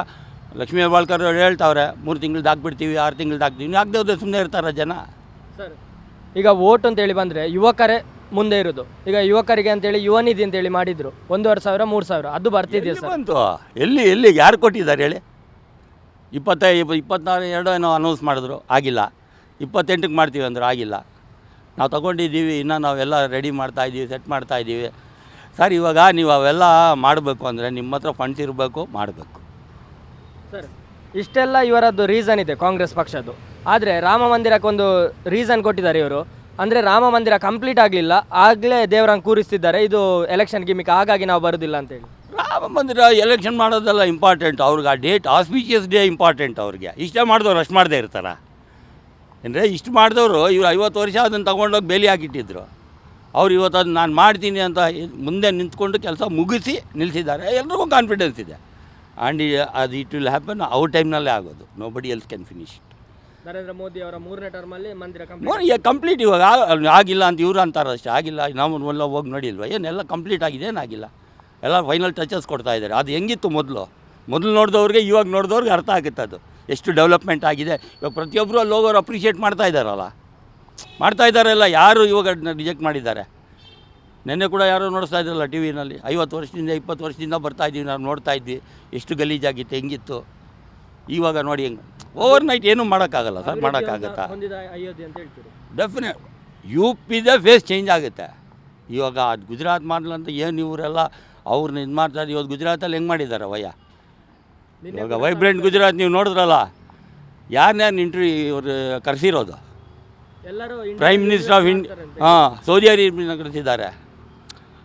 ಲಕ್ಷ್ಮೀ ಹೆಬ್ಬಾಳ್ಕರ್ ಅವ್ರು ಹೇಳ್ತಾವ್ರೆ ಮೂರು ತಿಂಗ್ಳದ್ದು ಹಾಕ್ಬಿಡ್ತೀವಿ ಆರು ತಿಂಗ್ಳದ್ದು ಹಾಕ್ತೀವಿ. ನೀವು ಆಗದೆ ಹೋದ್ರೆ ಸುಮ್ಮನೆ ಇರ್ತಾರ ಜನ? ಸರ್ ಈಗ ವೋಟ್ ಅಂತೇಳಿ ಬಂದರೆ ಯುವಕರೇ ಮುಂದೆ ಇರೋದು. ಈಗ ಯುವಕರಿಗೆ ಅಂತೇಳಿ ಯುವನಿಧಿ ಅಂತೇಳಿ ಮಾಡಿದ್ರು. ಒಂದೂವರೆ ಸಾವಿರ ಮೂರು ಸಾವಿರ. ಅದು ಬರ್ತಿದೆಯಾ ಎಲ್ಲಿ ಸರ್? ಬಂತು? ಎಲ್ಲಿ ಎಲ್ಲಿ ಯಾರು ಕೊಟ್ಟಿದ್ದಾರೆ ಹೇಳಿ? ಇಪ್ಪತ್ತೈ ಇಪ್ಪತ್ನಾರು ಎರಡು ಏನೋ ಅನೌನ್ಸ್ ಮಾಡಿದ್ರು. ಆಗಿಲ್ಲ. ಇಪ್ಪತ್ತೆಂಟಕ್ಕೆ ಮಾಡ್ತೀವಿ ಅಂದ್ರೆ ಆಗಿಲ್ಲ. ನಾವು ತಗೊಂಡಿದ್ದೀವಿ ಇನ್ನೂ ನಾವೆಲ್ಲ ರೆಡಿ ಮಾಡ್ತಾ ಇದ್ದೀವಿ ಸೆಟ್ ಮಾಡ್ತಾ ಇದ್ದೀವಿ. ಸರ್ ಇವಾಗ ನೀವು ಅವೆಲ್ಲ ಮಾಡಬೇಕು ಅಂದರೆ ನಿಮ್ಮ ಹತ್ರ ಫಂಡ್ಸ್ ಇರಬೇಕು ಮಾಡಬೇಕು. ಸರ್ ಇಷ್ಟೆಲ್ಲ ಇವರದ್ದು ರೀಸನ್ ಇದೆ ಕಾಂಗ್ರೆಸ್ ಪಕ್ಷದ್ದು. ಆದರೆ ರಾಮ ಮಂದಿರಕ್ಕೊಂದು ರೀಸನ್ ಕೊಟ್ಟಿದ್ದಾರೆ ಇವರು. ಅಂದರೆ ರಾಮ ಮಂದಿರ ಕಂಪ್ಲೀಟ್ ಆಗಲಿಲ್ಲ. ಆಗಲೇ ದೇವರನ್ನು ಕೂರಿಸ್ತಿದ್ದಾರೆ. ಇದು ಎಲೆಕ್ಷನ್ ಗಿಮಿಕ್ ಹಾಗಾಗಿ ನಾವು ಬರೋದಿಲ್ಲ ಅಂತೇಳಿ. ರಾಮ ಮಂದಿರ ಎಲೆಕ್ಷನ್ ಮಾಡೋದೆಲ್ಲ ಇಂಪಾರ್ಟೆಂಟ್ ಅವ್ರಿಗೆ ಆ ಡೇಟ್ ಆಸ್ಪೀಚಿಯಸ್ ಡೇ ಇಂಪಾರ್ಟೆಂಟ್ ಅವ್ರಿಗೆ. ಇಷ್ಟೇ ಮಾಡಿದವ್ರು ಅಷ್ಟು ಮಾಡದೇ ಇರ್ತಾರ. ಅಂದರೆ ಇಷ್ಟು ಮಾಡಿದವರು ಇವರು ಐವತ್ತು ವರ್ಷ ಅದನ್ನು ತೊಗೊಂಡೋಗಿ ಬೇಲಿ ಹಾಕಿಟ್ಟಿದ್ರು. ಅವ್ರು ಇವತ್ತು ಅದು ನಾನು ಮಾಡ್ತೀನಿ ಅಂತ ಮುಂದೆ ನಿಂತ್ಕೊಂಡು ಕೆಲಸ ಮುಗಿಸಿ ನಿಲ್ಲಿಸಿದ್ದಾರೆ ಎಲ್ರಿಗೂ ಕಾನ್ಫಿಡೆನ್ಸ್ ಇದೆ. ಆ್ಯಂಡ್ ಅದು ಇಟ್ ವಿಲ್ ಹ್ಯಾಪನ್ ಅವ್ರ ಟೈಮ್ನಲ್ಲೇ ಆಗೋದು. Nobody else can finish Narendra Modi ಅವರ ಮೂರನೇ ಟರ್ಮಲ್ಲಿ ಮಂದಿರ ಕಂಪ್ಲೀಟ್ ಕಂಪ್ಲೀಟ್ ಇವಾಗ ಆಗಿಲ್ಲ ಅಂತ ಇವ್ರು ಅಂತಾರೆ ಅಷ್ಟೇ. ಆಗಿಲ್ಲ, ನಾವು ಎಲ್ಲ ಹೋಗಿ ನೋಡಿಲ್ವ? ಏನೆಲ್ಲ ಕಂಪ್ಲೀಟ್ ಆಗಿದೆ, ಏನಾಗಿಲ್ಲ? ಎಲ್ಲ ಫೈನಲ್ ಟಚಸ್ ಕೊಡ್ತಾ ಇದ್ದಾರೆ. ಅದು ಹೆಂಗಿತ್ತು ಮೊದಲು? ಮೊದಲು ನೋಡಿದವ್ರಿಗೆ, ಇವಾಗ ನೋಡಿದವ್ರಿಗೆ ಅರ್ಥ ಆಗುತ್ತೆ ಅದು. ಎಷ್ಟು ಡೆವಲಪ್ಮೆಂಟ್ ಆಗಿದೆ. ಇವಾಗ ಪ್ರತಿಯೊಬ್ಬರು ಅಲ್ಲಿ ಹೋಗೋರು ಅಪ್ರಿಷಿಯೇಟ್ ಮಾಡ್ತಾ ಇದ್ದಾರಲ್ಲ? ಮಾಡ್ತಾ ಇದ್ದಾರಲ್ಲ, ಯಾರು ಇವಾಗ ರಿಜೆಕ್ಟ್ ಮಾಡಿದ್ದಾರೆ? ನಿನ್ನೆ ಕೂಡ ಯಾರೂ ನೋಡಿಸ್ತಾ ಇದ್ರಲ್ಲ ಟಿ ವಿನಲ್ಲಿ ಐವತ್ತು ವರ್ಷದಿಂದ, ಇಪ್ಪತ್ತು ವರ್ಷದಿಂದ ಬರ್ತಾ ಇದ್ದೀವಿ, ನಾವು ನೋಡ್ತಾ ಇದ್ವಿ. ಎಷ್ಟು ಗಲೀಜಾಗಿತ್ತು, ಹೆಂಗಿತ್ತು? ಇವಾಗ ನೋಡಿ ಹೆಂಗೆ ಓವರ್ ನೈಟ್ ಏನೂ ಮಾಡೋಕ್ಕಾಗಲ್ಲ ಸರ್ ಮಾಡೋಕ್ಕಾಗತ್ತಾ? ಡೆಫಿನೆಟ್ ಯು ಪಿದೇ ಫೇಸ್ ಚೇಂಜ್ ಆಗುತ್ತೆ. ಇವಾಗ ಅದು ಗುಜರಾತ್ ಮಾಡಲಂತ ಏನು ಇವರೆಲ್ಲ ಅವ್ರನ್ನ ಇದು ಮಾಡ್ತಾರೆ ಇವತ್ತು ಗುಜರಾತಲ್ಲಿ ಹೆಂಗೆ ಮಾಡಿದ್ದಾರೆ ವಯ್ಯ ಇವಾಗ ವೈಬ್ರೆಂಟ್ ಗುಜರಾತ್ ನೀವು ನೋಡಿದ್ರಲ್ಲ ಯಾರನ್ನ ಇಂಟ್ರಿ ಇವರು ಕರೆಸಿರೋದು? ಎಲ್ಲರೂ ಪ್ರೈಮ್ ಮಿನಿಸ್ಟರ್ ಆಫ್ ಇಂಡ್ ಹಾಂ ಸೌದಿ ಅರೇಬಿಯನ್ನ ಕರೆಸಿದ್ದಾರೆ.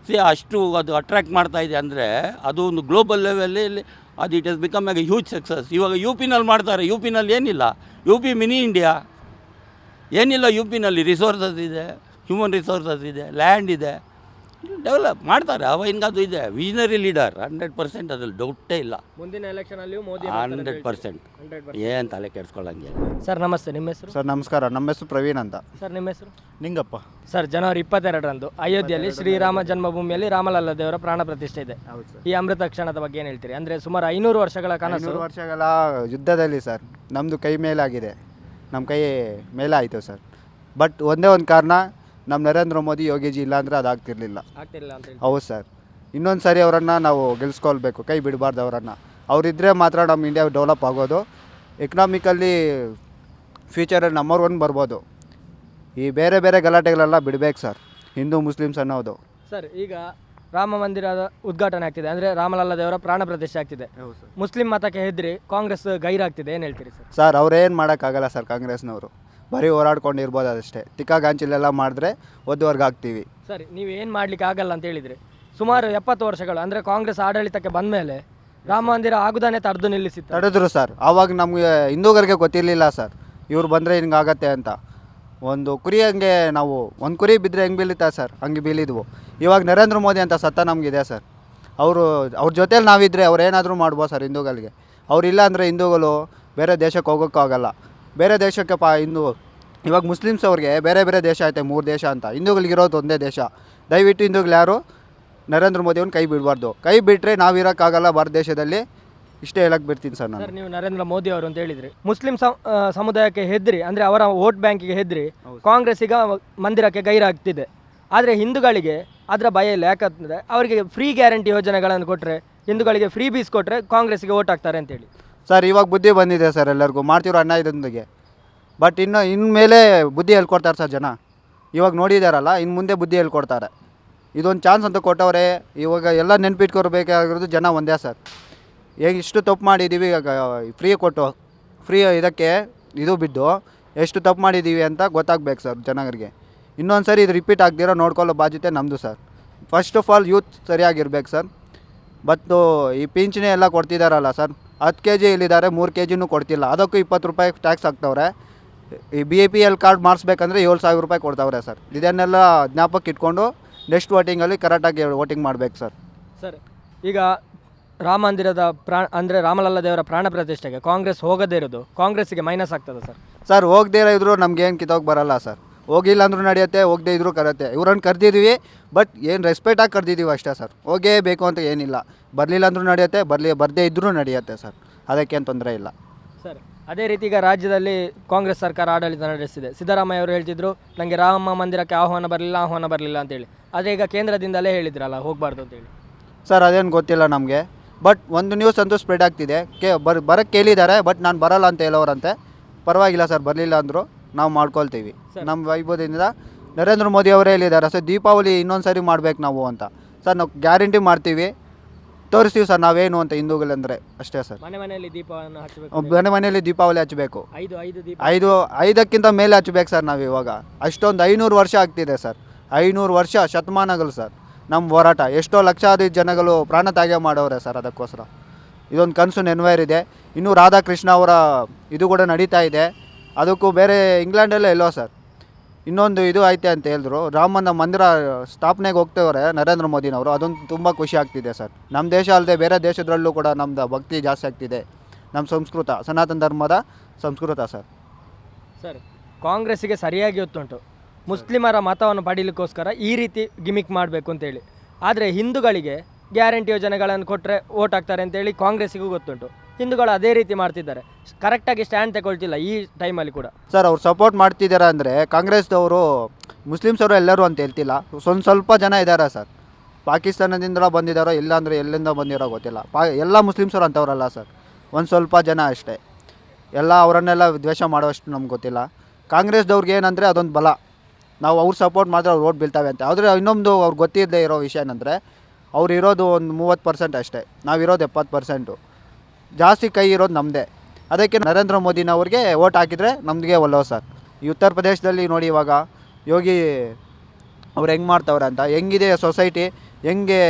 ಸಿ ಅಷ್ಟು ಅದು ಅಟ್ರ್ಯಾಕ್ಟ್ ಮಾಡ್ತಾ ಇದೆ ಅಂದರೆ ಅದು ಒಂದು ಗ್ಲೋಬಲ್ ಲೆವೆಲಲ್ಲಿ ಅದು it is become a huge success ಇವಾಗ ಯು ಪಿನಲ್ಲಿ ಮಾಡ್ತಾರೆ. ಯು ಪಿನಲ್ಲಿ ಏನಿಲ್ಲ. ಯು ಪಿ ಮಿನಿ ಇಂಡಿಯಾ ಏನಿಲ್ಲ ಯು ಪಿನಲ್ಲಿ ರಿಸೋರ್ಸಸ್ ಇದೆ ಹ್ಯೂಮನ್ ರಿಸೋರ್ಸಸ್ ಇದೆ ಲ್ಯಾಂಡ್ ಇದೆ. ಡೆವಲಪ್ ಮಾಡ್ತಾರೆ. ಅವ ಹಿಂಗದು ಇದೆ. ವಿಷನರಿ ಲೀಡರ್ ಹಂಡ್ರೆಡ್ ಪರ್ಸೆಂಟ್ ಅದ್ರಲ್ಲಿ ಡೌಟೇ ಇಲ್ಲ. ಮುಂದಿನ ಎಲೆಕ್ಷನ್ ಅಲ್ಲಿ ಮೋದಿ ಹಂಡ್ರೆಡ್ ಪರ್ಸೆಂಟ್ ಏನ್ ತಲೆ ಕೆಡ್ಸ್ಕೊಳ್ಳಂಗೆ ಸರ್ ನಮಸ್ತೆ. ನಿಮ್ಮ ಹೆಸರು? ಸರ್ ನಮಸ್ಕಾರ. ನಮ್ಮ ಹೆಸರು ಪ್ರವೀಣ್ ಅಂತ. ಸರ್ ನಿಮ್ಮ ಹೆಸರು? ನಿಂಗಪ್ಪ. ಸರ್ ಜನವರಿ ಇಪ್ಪತ್ತೆರಡರಂದು ಅಯೋಧ್ಯೆಯಲ್ಲಿ ಶ್ರೀರಾಮ ಜನ್ಮಭೂಮಿಯಲ್ಲಿ ರಾಮಲಲ್ಲ ದೇವರ ಪ್ರಾಣ ಪ್ರತಿಷ್ಠೆ ಇದೆ. ಹೌದು ಸರ್. ಈ ಅಮೃತ ಕ್ಷಣದ ಬಗ್ಗೆ ಏನು ಹೇಳ್ತೀರಿ? ಅಂದರೆ ಸುಮಾರು ಐನೂರು ವರ್ಷಗಳ ಕನಸು. ವರ್ಷಗಳ ಯುದ್ಧದಲ್ಲಿ ಸರ್ ನಮ್ಮದು ಕೈ ಮೇಲಾಗಿದೆ. ನಮ್ಮ ಕೈ ಮೇಲಾಯಿತು ಸರ್. ಬಟ್ ಒಂದೇ ಒಂದು ಕಾರಣ ನಮ್ಮ ನರೇಂದ್ರ ಮೋದಿ ಯೋಗಿಜಿ ಇಲ್ಲ ಅಂದರೆ ಅದಾಗ್ತಿರ್ಲಿಲ್ಲ ಆಗ್ತಿಲ್ಲ ಅಂತ ಹೇಳಿ ಹೌದು ಸರ್. ಇನ್ನೊಂದು ಸಾರಿ ಅವರನ್ನು ನಾವು ಗೆಲ್ಸ್ಕೊಳ್ಬೇಕು ಕೈ ಬಿಡಬಾರ್ದು ಅವರನ್ನು. ಅವರಿದ್ದರೆ ಮಾತ್ರ ನಮ್ಮ ಇಂಡಿಯಾ ಡೆವಲಪ್ ಆಗೋದು. ಎಕನಾಮಿಕಲ್ಲಿ ಫ್ಯೂಚರಲ್ಲಿ ನಂಬರ್ ಒನ್ ಬರ್ಬೋದು. ಈ ಬೇರೆ ಬೇರೆ ಗಲಾಟೆಗಳೆಲ್ಲ ಬಿಡಬೇಕು ಸರ್ ಹಿಂದೂ ಮುಸ್ಲಿಮ್ಸ್ ಅನ್ನೋದು. ಸರ್ ಈಗ ರಾಮ ಮಂದಿರದ ಉದ್ಘಾಟನೆ ಆಗ್ತಿದೆ. ಅಂದರೆ ರಾಮಲಲ್ಲ ದೇವರ ಪ್ರಾಣ ಪ್ರದೇಶ ಆಗ್ತಿದೆ. ಮುಸ್ಲಿಂ ಮತಕ್ಕೆ ಹೆದ್ರಿ ಕಾಂಗ್ರೆಸ್ ಗೈರಾಗ್ತಿದೆ. ಏನು ಹೇಳ್ತೀರಿ ಸರ್? ಸರ್ ಅವ್ರೇನು ಮಾಡೋಕ್ಕಾಗಲ್ಲ ಸರ್ ಕಾಂಗ್ರೆಸ್ನವರು. ಬರೀ ಹೋರಾಡ್ಕೊಂಡು ಇರ್ಬೋದು ಅಷ್ಟೇ ತಿಕ್ಕಾಗಾಂಚಿಲೆಲ್ಲ ಮಾಡಿದ್ರೆ ಒದ್ದುವರ್ಗ ಆಗ್ತೀವಿ. ಸರಿ ನೀವು ಏನು ಮಾಡ್ಲಿಕ್ಕೆ ಆಗಲ್ಲ ಅಂತ ಹೇಳಿದ್ರಿ. ಸುಮಾರು ಎಪ್ಪತ್ತು ವರ್ಷಗಳು ಅಂದರೆ ಕಾಂಗ್ರೆಸ್ ಆಡಳಿತಕ್ಕೆ ಬಂದ ಮೇಲೆ ರಾಮ ಮಂದಿರ ಆಗುದಾನೆ ತಡೆದು ನಿಲ್ಲಿಸಿತ್ತು. ತಡೆದ್ರು ಸರ್. ಆವಾಗ ನಮಗೆ ಹಿಂದೂಗರಿಗೆ ಗೊತ್ತಿರಲಿಲ್ಲ ಸರ್. ಇವ್ರು ಬಂದರೆ ಹಿಂಗಾಗತ್ತೆ ಅಂತ. ಒಂದು ಕುರಿ ಹಂಗೆ ನಾವು ಒಂದು ಕುರಿ ಬಿದ್ದರೆ ಹೆಂಗೆ ಬೀಳುತ್ತಾ ಸರ್? ಹಂಗೆ ಬೀಳಿದ್ವು. ಇವಾಗ ನರೇಂದ್ರ ಮೋದಿ ಅಂತ ಸತ್ತ ನಮಗಿದೆ ಸರ್. ಅವರು ಅವ್ರ ಜೊತೇಲಿ ನಾವಿದ್ದರೆ ಅವ್ರು ಏನಾದರೂ ಮಾಡ್ಬೋದು ಸರ್ ಹಿಂದೂಗಳಿಗೆ. ಅವ್ರಿಲ್ಲ ಅಂದರೆ ಹಿಂದೂಗಳು ಬೇರೆ ದೇಶಕ್ಕೆ ಹೋಗೋಕ್ಕಾಗಲ್ಲ. ಬೇರೆ ದೇಶಕ್ಕೆ ಪಾ ಹಿಂದೂ ಇವಾಗ ಮುಸ್ಲಿಮ್ಸ್ ಅವ್ರಿಗೆ ಬೇರೆ ಬೇರೆ ದೇಶ ಐತೆ ಮೂರು ದೇಶ ಅಂತ. ಹಿಂದೂಗಳಿಗಿರೋದು ಒಂದೇ ದೇಶ. ದಯವಿಟ್ಟು ಹಿಂದೂಗಳು ಯಾರು? ನರೇಂದ್ರ ಮೋದಿಯವ್ನ ಕೈ ಬಿಡಬಾರ್ದು. ಕೈ ಬಿಟ್ಟರೆ ನಾವಿರೋಕ್ಕಾಗಲ್ಲ ಭಾರತ ದೇಶದಲ್ಲಿ. ಇಷ್ಟೇ ಹೇಳಕ್ಕೆ ಬಿಡ್ತೀನಿ ಸರ್ ನಾನು. ಸರ್ ನೀವು ನರೇಂದ್ರ ಮೋದಿ ಅವರು ಅಂತ ಹೇಳಿದ್ರಿ. ಮುಸ್ಲಿಂ ಸಮ- ಆ, ಸಮುದಾಯಕ್ಕೆ ಹೆದ್ರಿ ಅಂದರೆ ಅವರ ವೋಟ್ ಬ್ಯಾಂಕಿಗೆ ಹೆದ್ರಿ ಕಾಂಗ್ರೆಸ್ ಈಗ ಮಂದಿರಕ್ಕೆ ಗೈರಾಗ್ತಿದೆ. ಆದರೆ ಹಿಂದೂಗಳಿಗೆ ಅದರ ಭಯ ಇಲ್ಲ. ಯಾಕಂದರೆ ಅವರಿಗೆ ಫ್ರೀ ಗ್ಯಾರಂಟಿ ಯೋಜನೆಗಳನ್ನು ಕೊಟ್ಟರೆ ಹಿಂದೂಗಳಿಗೆ ಫ್ರೀ ಬೀಸ್ ಕೊಟ್ಟರೆ ಕಾಂಗ್ರೆಸ್ಗೆ ವೋಟ್ ಹಾಕ್ತಾರೆ ಅಂತೇಳಿ ಸರ್, ಇವಾಗ ಬುದ್ಧಿ ಬಂದಿದೆ ಸರ್ ಎಲ್ಲರಿಗೂ. ಮಾಡ್ತಿರೋ ಅಣ್ಣ ಇದೊಂದಿಗೆ. ಬಟ್ ಇನ್ನು ಇನ್ಮೇಲೆ ಬುದ್ಧಿ ಹೇಳ್ಕೊಡ್ತಾರೆ ಸರ್ ಜನ. ಇವಾಗ ನೋಡಿದಾರಲ್ಲ ಇನ್ನು ಮುಂದೆ ಬುದ್ಧಿ ಹೇಳ್ಕೊಡ್ತಾರೆ. ಇದೊಂದು ಚಾನ್ಸ್ ಅಂತ ಕೊಟ್ಟವ್ರೆ, ಇವಾಗ ಎಲ್ಲ ನೆನ್ಪಿಟ್ಕೊರ್ಬೇಕಾಗಿರೋದು ಜನ ಒಂದೇ ಸರ್. ಹೇಗೆ ಇಷ್ಟು ತಪ್ಪು ಮಾಡಿದ್ದೀವಿ ಫ್ರೀ ಕೊಟ್ಟು ಫ್ರೀ ಇದಕ್ಕೆ ಇದು ಬಿದ್ದು ಎಷ್ಟು ತಪ್ಪು ಮಾಡಿದ್ದೀವಿ ಅಂತ ಗೊತ್ತಾಗಬೇಕು ಸರ್ ಜನಗಳಿಗೆ ಇನ್ನೊಂದು ಸರಿ ಇದು ರಿಪೀಟ್ ಆಗದಿರೋ ನೋಡ್ಕೊಳ್ಳೋ ಬಾಧ್ಯತೆ ನಮ್ಮದು sir. First of all youth ಸರಿಯಾಗಿರ್ಬೇಕು sir. ಮತ್ತು ಈ ಪಿಂಚಣಿ ಎಲ್ಲ ಕೊಡ್ತಿದ್ದಾರಲ್ಲ ಸರ್. ಹತ್ತು ಕೆ ಜಿ ಇಲ್ಲಿದ್ದಾರೆ ಮೂರು ಕೆ ಜಿನೂ ಕೊಡ್ತಿಲ್ಲ. ಅದಕ್ಕೂ ಇಪ್ಪತ್ತು ರೂಪಾಯಿ ಟ್ಯಾಕ್ಸ್ ಹಾಕ್ತವ್ರೆ. ಈ B A P L card ಮಾಡಿಸ್ಬೇಕಂದ್ರೆ ಏಳು ಸಾವಿರ ರೂಪಾಯಿ ಕೊಡ್ತಾವ್ರೆ ಸರ್. ಇದನ್ನೆಲ್ಲ ಜ್ಞಾಪಕ ಇಟ್ಕೊಂಡು ನೆಕ್ಸ್ಟ್ ವೋಟಿಂಗಲ್ಲಿ ಕರೆಕ್ಟಾಗಿ ವೋಟಿಂಗ್ ಮಾಡಬೇಕು ಸರ್. ಸರ್ ಈಗ ರಾಮ ಮಂದಿರದ ಪ್ರಾಣ ಅಂದರೆ ರಾಮಲಲ್ಲ ದೇವರ ಪ್ರಾಣ ಪ್ರತಿಷ್ಠೆಗೆ ಕಾಂಗ್ರೆಸ್ ಹೋಗದೇ ಇರೋದು ಕಾಂಗ್ರೆಸ್ಸಿಗೆ ಮೈನಸ್ ಆಗ್ತದೆ ಸರ್. ಸರ್ ಹೋಗದೇ ಇರೋ ಇದ್ರು ನಮ್ಗೇನು ಕಿತ್ತೋಗಿ ಬರಲ್ಲ ಸರ್. ಹೋಗಿಲ್ಲ ಅಂದ್ರೂ ನಡೆಯುತ್ತೆ ಹೋಗದೆ ಇದ್ರು ಕರತ್ತೆ ಇವ್ರನ್ನ ಕರೆದಿದ್ದೀವಿ ಬಟ್ ಏನು ರೆಸ್ಪೆಕ್ಟಾಗಿ ಕರೆದಿದ್ದೀವಿ ಅಷ್ಟೇ ಸರ್. ಹೋಗೇ ಬೇಕು ಅಂತ ಏನಿಲ್ಲ. ಬರಲಿಲ್ಲ ಅಂದ್ರೂ ನಡೆಯುತ್ತೆ ಬರಲಿ ಬರದೇ ಇದ್ರೂ ನಡೆಯುತ್ತೆ ಸರ್. ಅದಕ್ಕೇನು ತೊಂದರೆ ಇಲ್ಲ. ಸರ್ ಅದೇ ರೀತಿ ಈಗ ರಾಜ್ಯದಲ್ಲಿ ಕಾಂಗ್ರೆಸ್ ಸರ್ಕಾರ ಆಡಳಿತ ನಡೆಸಿದೆ. ಸಿದ್ದರಾಮಯ್ಯ ಅವರು ಹೇಳ್ತಿದ್ರು ನನಗೆ ರಾಮ ಮಂದಿರಕ್ಕೆ ಆಹ್ವಾನ ಬರಲಿಲ್ಲ ಆಹ್ವಾನ ಬರಲಿಲ್ಲ ಅಂತೇಳಿ ಆದರೆ ಈಗ ಕೇಂದ್ರದಿಂದಲೇ ಹೇಳಿದ್ರಲ್ಲ ಹೋಗಬಾರ್ದು ಅಂತೇಳಿ ಸರ್ ಅದೇನು ಗೊತ್ತಿಲ್ಲ ನಮಗೆ. ಬಟ್ ಒಂದು ನ್ಯೂಸ್ ಅಂತೂ ಸ್ಪ್ರೆಡ್ ಆಗ್ತಿದೆ. ಕೇ ಬರ್ ಬರೋಕ್ಕೆ ಕೇಳಿದ್ದಾರೆ ಬಟ್ ನಾನು ಬರಲ್ಲ ಅಂತ ಹೇಳೋರಂತೆ. ಪರವಾಗಿಲ್ಲ ಸರ್ ಬರಲಿಲ್ಲ ಅಂದರು. ನಾವು ಮಾಡ್ಕೊಳ್ತೀವಿ. ನಮ್ಮ ವೈಭವದಿಂದ ನರೇಂದ್ರ ಮೋದಿ ಅವರೇ ಹೇಳಿದ್ದಾರೆ ಸರ್ ದೀಪಾವಳಿ ಇನ್ನೊಂದು ಸರಿ ಮಾಡ್ಬೇಕು ನಾವು ಅಂತ. ಸರ್ ನಾವು ಗ್ಯಾರಂಟಿ ಮಾಡ್ತೀವಿ. ತೋರಿಸ್ತೀವಿ ಸರ್ ನಾವೇನು ಅಂತ ಹಿಂದೂಗಳಂದ್ರೆ. ಅಷ್ಟೇ ಸರ್. ಮನೆ ಮನೆಯಲ್ಲಿ ದೀಪವನ್ನು ಹಚ್ಚಬೇಕು ಮನೆ ಮನೆಯಲ್ಲಿ ದೀಪಾವಳಿ ಹಚ್ಚಬೇಕು. ಐದು ಐದು ದೀಪ. ಐದು ಐದಕ್ಕಿಂತ ಮೇಲೆ ಹಚ್ಬೇಕು ಸರ್ ನಾವು ಇವಾಗ. ಅಷ್ಟೊಂದು ಐನೂರು ವರ್ಷ ಆಗ್ತಿದೆ ಸರ್. ಐನೂರು ವರ್ಷ ಶತಮಾನಗಳು ಸರ್. ನಮ್ಮ ಹೋರಾಟ. ಎಷ್ಟೋ ಲಕ್ಷಾದಿ ಜನಗಳು ಪ್ರಾಣ ತ್ಯಾಗ ಮಾಡೋರೆ ಸರ್ ಅದಕ್ಕೋಸ್ಕರ. ಇದೊಂದು ಕನಸು ನೆನವೇರಿದೆ. ಇನ್ನು ರಾಧಾಕೃಷ್ಣ ಅವರ ಇದು ಕೂಡ ನಡೀತಾ ಇದೆ. ಅದಕ್ಕೂ ಬೇರೆ ಇಂಗ್ಲೆಂಡಲ್ಲೇ ಎಲ್ಲೋ ಸರ್? ಇನ್ನೊಂದು ಇದು ಐತೆ ಅಂತ ಹೇಳಿದ್ರು. ರಾಮನ ಮಂದಿರ ಸ್ಥಾಪನೆಗೆ ಹೋಗ್ತೇವ್ರೆ ನರೇಂದ್ರ ಮೋದಿನವರು. ಅದೊಂದು ತುಂಬ ಖುಷಿ ಆಗ್ತಿದೆ ಸರ್. ನಮ್ಮ ದೇಶ ಅಲ್ಲದೆ ಬೇರೆ ದೇಶದಲ್ಲೂ ಕೂಡ ನಮ್ಮದು ಭಕ್ತಿ ಜಾಸ್ತಿ ಆಗ್ತಿದೆ. ನಮ್ಮ ಸಂಸ್ಕೃತ, ಸನಾತನ ಧರ್ಮದ ಸಂಸ್ಕೃತ ಸರ್. ಸರ್, ಕಾಂಗ್ರೆಸ್ಸಿಗೆ ಸರಿಯಾಗಿ ಗೊತ್ತುಂಟು. ಮುಸ್ಲಿಮರ ಮತವನ್ನು ಪಡೀಲಿಕ್ಕೋಸ್ಕರ ಈ ರೀತಿ ಗಿಮಿಕ್ ಮಾಡಬೇಕು ಅಂತೇಳಿ ಆದರೆ ಹಿಂದೂಗಳಿಗೆ ಗ್ಯಾರಂಟಿ ಯೋಜನೆಗಳನ್ನು ಕೊಟ್ಟರೆ ಓಟ್ ಹಾಕ್ತಾರೆ ಅಂತೇಳಿ ಕಾಂಗ್ರೆಸ್ಸಿಗೂ ಗೊತ್ತುಂಟು. ಹಿಂದೂಗಳು ಅದೇ ರೀತಿ ಮಾಡ್ತಿದ್ದಾರೆ. ಕರೆಕ್ಟಾಗಿ ಸ್ಟ್ಯಾಂಡ್ ತಗೊಳ್ತಿಲ್ಲ ಈ ಟೈಮಲ್ಲಿ ಕೂಡ. ಸರ್ ಅವ್ರು ಸಪೋರ್ಟ್ ಮಾಡ್ತಿದ್ದಾರೆ ಅಂದರೆ ಕಾಂಗ್ರೆಸ್ದವರು ಮುಸ್ಲಿಮ್ಸ್ ಅವರು ಎಲ್ಲರೂ ಅಂತ ಹೇಳ್ತಿಲ್ಲ. ಸ್ವಲ್ಪ ಸ್ವಲ್ಪ ಜನ ಇದ್ದಾರೆ ಸರ್ ಪಾಕಿಸ್ತಾನದಿಂದ ಬಂದಿದ್ದಾರೋ ಇಲ್ಲ ಅಂದರೆ ಎಲ್ಲಿಂದ ಬಂದಿರೋ ಗೊತ್ತಿಲ್ಲ. ಪಾ, ಎಲ್ಲ ಮುಸ್ಲಿಮ್ಸರು ಅಂಥವ್ರಲ್ಲ ಸರ್ ಒಂದು ಸ್ವಲ್ಪ ಜನ ಅಷ್ಟೇ. ಎಲ್ಲ ಅವರನ್ನೆಲ್ಲ ದ್ವೇಷ ಮಾಡುವಷ್ಟು ನಮ್ಗೆ ಗೊತ್ತಿಲ್ಲ. ಕಾಂಗ್ರೆಸ್ದವ್ರಿಗೆ ಏನಂದರೆ ಅದೊಂದು ಬಲ. ನಾವು ಅವ್ರು ಸಪೋರ್ಟ್ ಮಾತ್ರ ಅವ್ರು ಓಟ್ ಬೀಳ್ತಾವೆ ಅಂತ. ಆದರೆ ಇನ್ನೊಂದು ಅವ್ರು ಗೊತ್ತಿಲ್ಲದೆ ಇರೋ ವಿಷಯ ಏನಂದರೆ, ಅವ್ರು ಇರೋದು ಒಂದು ಮೂವತ್ತು ಪರ್ಸೆಂಟ್ ಅಷ್ಟೇ. ನಾವಿರೋದು ಎಪ್ಪತ್ತು ಪರ್ಸೆಂಟು ಜಾಸ್ತಿ ಕೈ ಇರೋದು ನಮ್ಮದೇ ಅದಕ್ಕೆ ನರೇಂದ್ರ ಮೋದಿನವ್ರಿಗೆ ಓಟ್ ಹಾಕಿದರೆ ನಮಗೆ ಒಲ್ಲೋ ಸರ್. ಈ ಉತ್ತರ ಪ್ರದೇಶದಲ್ಲಿ ನೋಡಿ ಇವಾಗ ಯೋಗಿ ಅವ್ರು ಹೆಂಗೆ ಮಾಡ್ತವ್ರೆ ಅಂತ. ಹೆಂಗಿದೆ ಸೊಸೈಟಿ? ಹೆಂಗೆ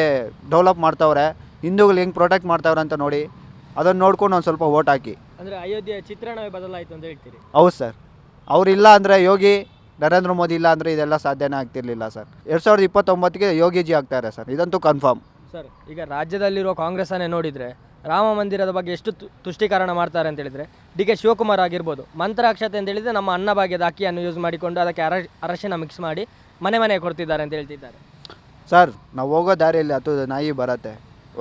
ಡೆವಲಪ್ ಮಾಡ್ತವ್ರೆ? ಹಿಂದೂಗಳು ಹೆಂಗೆ ಪ್ರೊಟೆಕ್ಟ್ ಮಾಡ್ತವ್ರೆ ಅಂತ ನೋಡಿ ಅದನ್ನು ನೋಡ್ಕೊಂಡು ಒಂದು ಸ್ವಲ್ಪ ಓಟ್ ಹಾಕಿ. ಅಂದರೆ ಅಯೋಧ್ಯೆ ಚಿತ್ರಣವೇ ಬದಲಾಯಿತು ಅಂತ ಹೇಳ್ತೀರಿ? ಹೌದು ಸರ್. ಅವರಿಲ್ಲ ಅಂದರೆ ಯೋಗಿ ನರೇಂದ್ರ ಮೋದಿ ಇಲ್ಲ ಅಂದರೆ ಇದೆಲ್ಲ ಸಾಧ್ಯನೇ ಆಗ್ತಿರ್ಲಿಲ್ಲ ಸರ್. ಎರಡು ಸಾವಿರದ ಇಪ್ಪತ್ತೊಂಬತ್ತಿಗೆ ಯೋಗಿಜಿ ಆಗ್ತಾರೆ ಸರ್. ಇದಂತೂ ಕನ್ಫರ್ಮ್ ಸರ್ ಈಗ ರಾಜ್ಯದಲ್ಲಿರೋ ಕಾಂಗ್ರೆಸ್ಸನ್ನೇ ನೋಡಿದರೆ ರಾಮ ಮಂದಿರದ ಬಗ್ಗೆ ಎಷ್ಟು ತುಷ್ಟೀಕರಣ ಮಾಡ್ತಾರೆ ಅಂತ ಹೇಳಿದರೆ ಡಿ ಕೆ ಶಿವಕುಮಾರ್ ಆಗಿರ್ಬೋದು. ಮಂತ್ರಾಕ್ಷತೆ ಅಂತ ಹೇಳಿದರೆ ನಮ್ಮ ಅನ್ನಭಾಗ್ಯದ ಅಕ್ಕಿಯನ್ನು ಯೂಸ್ ಮಾಡಿಕೊಂಡು ಅದಕ್ಕೆ ಅರ, ಅರಶಿನ ಮಿಕ್ಸ್ ಮಾಡಿ ಮನೆ ಮನೆಗೆ ಕೊಡ್ತಿದ್ದಾರೆ ಅಂತ ಹೇಳ್ತಿದ್ದಾರೆ. ಸರ್ ನಾವು ಹೋಗೋ ದಾರಿಯಲ್ಲಿ ಅದು ನಾಯಿ ಬರತ್ತೆ.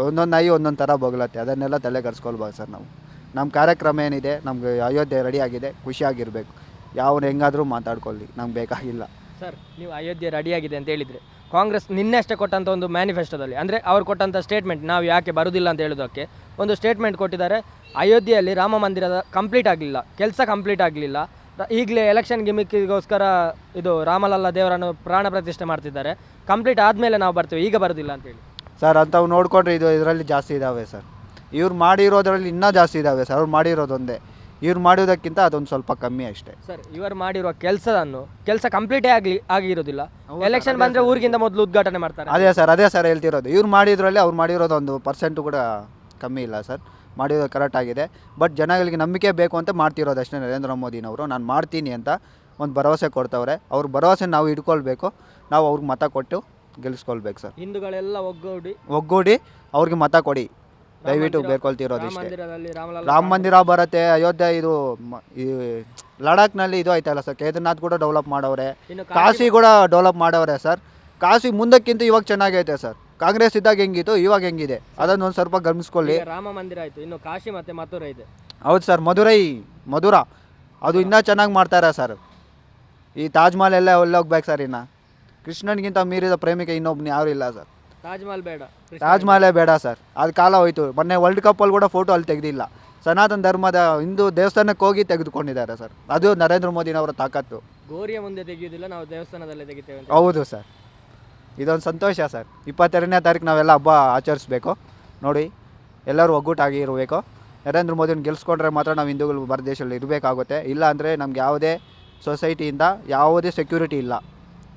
ಒಂದೊಂದು ನಾಯಿ ಒಂದೊಂದು ಥರ ಬೊಗಲತ್ತೆ. ಅದನ್ನೆಲ್ಲ ತಲೆ ಕರ್ಸ್ಕೊಳ್ಬೋದು ಸರ್ ನಾವು. ನಮ್ಮ ಕಾರ್ಯಕ್ರಮ ಏನಿದೆ, ನಮಗೆ ಅಯೋಧ್ಯೆ ರೆಡಿ ಆಗಿದೆ ಖುಷಿಯಾಗಿರಬೇಕು ಯಾವನು ಹೆಂಗಾದರೂ ಮಾತಾಡ್ಕೊಳ್ಳಿ. ನಮ್ಗೆ ಬೇಕಾಗಿಲ್ಲ. ಸರ್, ನೀವು ಅಯೋಧ್ಯೆ ರೆಡಿಯಾಗಿದೆ ಅಂತ ಹೇಳಿದರೆ, ಕಾಂಗ್ರೆಸ್ ನಿನ್ನೆ ಅಷ್ಟೇ ಕೊಟ್ಟಂಥ ಒಂದು ಮ್ಯಾನಿಫೆಸ್ಟೋದಲ್ಲಿ ಅಂದರೆ ಅವ್ರು ಕೊಟ್ಟಂಥ ಸ್ಟೇಟ್ಮೆಂಟ್ ನಾವು ಯಾಕೆ ಬರುವುದಿಲ್ಲ ಅಂತ ಹೇಳೋದಕ್ಕೆ ಒಂದು ಸ್ಟೇಟ್ಮೆಂಟ್ ಕೊಟ್ಟಿದ್ದಾರೆ. ಅಯೋಧ್ಯೆಯಲ್ಲಿ ರಾಮ ಮಂದಿರದ ಕಂಪ್ಲೀಟ್ ಆಗಲಿಲ್ಲ, ಕೆಲಸ ಕಂಪ್ಲೀಟ್ ಆಗಲಿಲ್ಲ. ಈಗಲೇ ಎಲೆಕ್ಷನ್ ಗಿಮಿಕ್ಕಿಗೋಸ್ಕರ ಇದು ರಾಮಲಲ್ಲ ದೇವರನ್ನು ಪ್ರಾಣ ಪ್ರತಿಷ್ಠೆ ಮಾಡ್ತಿದ್ದಾರೆ. ಕಂಪ್ಲೀಟ್ ಆದಮೇಲೆ ನಾವು ಬರ್ತೀವಿ, ಈಗ ಬರೋದಿಲ್ಲ ಅಂತೇಳಿ ಸರ್, ಅಂಥವು ನೋಡಿಕೊಂಡ್ರೆ ಇದು ಇದರಲ್ಲಿ ಜಾಸ್ತಿ ಇದ್ದಾವೆ ಸರ್. ಇವ್ರು ಮಾಡಿರೋದ್ರಲ್ಲಿ ಇನ್ನೂ ಜಾಸ್ತಿ ಇದ್ದಾವೆ ಸರ್, ಅವ್ರು ಮಾಡಿರೋದೊಂದೇ. ಇವ್ರು ಮಾಡೋದಕ್ಕಿಂತ ಅದೊಂದು ಸ್ವಲ್ಪ ಕಮ್ಮಿ ಅಷ್ಟೇ. ಸರ್ ಇವರು ಮಾಡಿರುವ ಕೆಲಸವನ್ನು ಕೆಲಸ ಕಂಪ್ಲೀಟೇ ಆಗಲಿ ಆಗಿರೋದಿಲ್ಲ. ಎಲೆಕ್ಷನ್ ಬಂದರೆ ಊರಿಗಿಂತ ಮೊದಲು ಉದ್ಘಾಟನೆ ಮಾಡ್ತಾರೆ. ಅದೇ ಸರ್ ಅದೇ ಸರ್ ಹೇಳ್ತಿರೋದು. ಇವ್ರು ಮಾಡಿದ್ರಲ್ಲಿ ಅವ್ರು ಮಾಡಿರೋದು ಒಂದು ಪರ್ಸೆಂಟ್ ಕೂಡ ಕಮ್ಮಿ ಇಲ್ಲ ಸರ್. ಮಾಡಿರೋದು ಕರೆಕ್ಟ್ ಆಗಿದೆ. ಬಟ್ ಜನಗಳಿಗೆ ನಂಬಿಕೆ ಬೇಕು ಅಂತ ಮಾಡ್ತಿರೋದು ಅಷ್ಟೇ ನರೇಂದ್ರ ಮೋದಿನವರು. ನಾನು ಮಾಡ್ತೀನಿ ಅಂತ ಒಂದು ಭರವಸೆ ಕೊಡ್ತವ್ರೆ. ಅವ್ರ ಭರವಸೆ ನಾವು ಇಟ್ಕೊಳ್ಬೇಕು. ನಾವು ಅವ್ರಿಗೆ ಮತ ಕೊಟ್ಟು ಗೆಲ್ಲಿಸ್ಕೊಳ್ಬೇಕು ಸರ್. ಹಿಂದೂಗಳೆಲ್ಲ ಒಗ್ಗೂಡಿ ಒಗ್ಗೂಡಿ ಅವ್ರಿಗೆ ಮತ ಕೊಡಿ. ದಯವಿಟ್ಟು ಬೇಡ್ಕೊಳ್ತಿರೋದು ಇಷ್ಟೇ. ಮಂದಿರದಲ್ಲಿ ರಾಮ ಮಂದಿರ ಬರುತ್ತೆ ಅಯೋಧ್ಯೆ ಇದು ಮ- ಈ ಲಡಾಖ್ನಲ್ಲಿ ಇದು ಆಯ್ತಲ್ಲ ಸರ್ ಕೇದಾರ್ನಾಥ್ ಕೂಡ ಡೆವಲಪ್ ಮಾಡವ್ರೆ. ಇನ್ನು ಕಾಶಿ ಕೂಡ ಡೆವಲಪ್ ಮಾಡವ್ರೆ ಸರ್. ಕಾಶಿ ಮುಂದಕ್ಕಿಂತ ಇವಾಗ ಚೆನ್ನಾಗೈತೆ ಸರ್. ಕಾಂಗ್ರೆಸ್ ಇದ್ದಾಗ ಹೆಂಗಿತ್ತು ಇವಾಗ ಹೆಂಗಿದೆ? ಅದನ್ನ ಒಂದು ಸ್ವಲ್ಪ ಗಮನಿಸ್ಕೊಳ್ಳಿ. ಈಗ ರಾಮ ಮಂದಿರ ಆಯ್ತು ಇನ್ನು ಕಾಶಿ ಮತ್ತೆ ಮಥುರಾ ಇದೆ. ಹೌದು ಸರ್ ಮಧುರೈ ಮಧುರ. ಅದು ಇನ್ನೂ ಚೆನ್ನಾಗಿ ಮಾಡ್ತಾರೆ ಸರ್. ಈ ತಾಜ್ ಮಹಲ್ ಎಲ್ಲ ಒಳ್ಳೆ ಹೋಗ್ಬೇಕು ಸರ್ ಇನ್ನು. ಕೃಷ್ಣನಿಗಿಂತ ಮೀರಿದ ಪ್ರೇಮಿಕೆ ಇನ್ನೊಬ್ನು ಯಾರು ಇಲ್ಲ ಸರ್. ತಾಜ್ ಮಹಲ್ ಬೇಡ ತಾಜ್ಮಹಲೇ ಬೇಡ ಸರ್. ಅದು ಕಾಲ ಹೋಯ್ತು. ಮೊನ್ನೆ ವರ್ಲ್ಡ್ ಕಪ್ಪಲ್ಲಿ ಕೂಡ ಫೋಟೋ ಅಲ್ಲಿ ತೆಗೆದಿಲ್ಲ. ಸನಾತನ ಧರ್ಮದ ಹಿಂದೂ ದೇವಸ್ಥಾನಕ್ಕೆ ಹೋಗಿ ತೆಗೆದುಕೊಂಡಿದ್ದಾರೆ ಸರ್. ಅದು ನರೇಂದ್ರ ಮೋದಿನವರ ತಾಕತ್ತು. ಗೋರಿಯ ಮುಂದೆ ತೆಗೆಯುವುದಿಲ್ಲ ನಾವು ದೇವಸ್ಥಾನದಲ್ಲೇ ತೆಗಿತೇವೆ ಅಂತ. ಹೌದು ಸರ್. ಇದೊಂದು ಸಂತೋಷ ಸರ್. ಇಪ್ಪತ್ತೆರಡನೇ ತಾರೀಕು ನಾವೆಲ್ಲ ಹಬ್ಬ ಆಚರಿಸ್ಬೇಕು. ನೋಡಿ ಎಲ್ಲರೂ ಒಗ್ಗೂಟಾಗಿ ಇರಬೇಕು. ನರೇಂದ್ರ ಮೋದಿನ ಗೆಲ್ಸ್ಕೊಂಡ್ರೆ ಮಾತ್ರ ನಾವು ಹಿಂದೂಗಳು ಭಾರತ ದೇಶದಲ್ಲಿ ಇರಬೇಕಾಗುತ್ತೆ. ಇಲ್ಲ ಅಂದರೆ ನಮ್ಗೆ ಯಾವುದೇ ಸೊಸೈಟಿಯಿಂದ ಯಾವುದೇ ಸೆಕ್ಯೂರಿಟಿ ಇಲ್ಲ.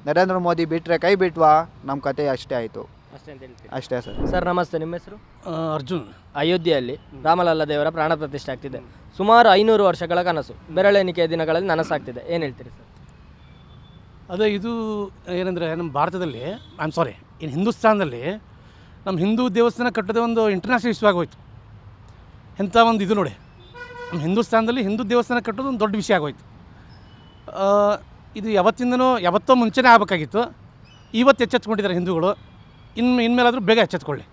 ನರೇಂದ್ರ ಮೋದಿ ಬಿಟ್ಟರೆ ಕೈ ಬಿಟ್ವಾ? ನಮ್ಮ ಕತೆ ಅಷ್ಟೇ ಆಯಿತು. ಅಷ್ಟೇ ಅಂತ ಹೇಳ್ತೀವಿ ಅಷ್ಟೇ ಸರ್. ಸರ್ ನಮಸ್ತೆ. ನಿಮ್ಮ ಹೆಸರು? ಆ, ಅರ್ಜುನ್. ಅಯೋಧ್ಯೆಯಲ್ಲಿ ರಾಮಲಲ್ಲ ದೇವರ ಪ್ರಾಣ ಪ್ರತಿಷ್ಠೆ ಆಗ್ತಿದೆ. ಸುಮಾರು ಐನೂರು ವರ್ಷಗಳ ಕನಸು. ಬೆರಳೆಣಿಕೆಯ ದಿನಗಳಲ್ಲಿ ನನಸಾಗ್ತಿದೆ. ಏನು ಹೇಳ್ತೀರಿ ಸರ್? ಅದೇ ಇದು ಏನಂದರೆ ನಮ್ಮ ಭಾರತದಲ್ಲಿ ಐ ಆಮ್ ಸಾರಿ ಇನ್ನು ಹಿಂದೂಸ್ತಾನದಲ್ಲಿ ನಮ್ಮ ಹಿಂದೂ ದೇವಸ್ಥಾನ ಕಟ್ಟೋದೇ ಒಂದು ಇಂಟರ್ನ್ಯಾಷನಲ್ ಇಶ್ಯೂ ಆಗೋಯ್ತು ಎಂಥ ಒಂದು ಇದು ನೋಡಿ. ನಮ್ಮ ಹಿಂದೂಸ್ತಾನದಲ್ಲಿ ಹಿಂದೂ ದೇವಸ್ಥಾನ ಕಟ್ಟೋದು ಒಂದು ದೊಡ್ಡ ವಿಷಯ ಆಗೋಯ್ತು. ಆ, ಇದು ಯಾವತ್ತಿಂದನೂ ಯಾವತ್ತೋ ಮುಂಚೆನೇ ಆಗಬೇಕಾಗಿತ್ತು. ಇವತ್ತು ಎಚ್ಚೆತ್ಕೊಂಡಿದ್ದಾರೆ ಹಿಂದೂಗಳು. ಇನ್ನು ಇನ್ಮೇಲಾದರೂ ಬೇಗ ಎಚ್ಚೆತ್ಕೊಳ್ಳಿ.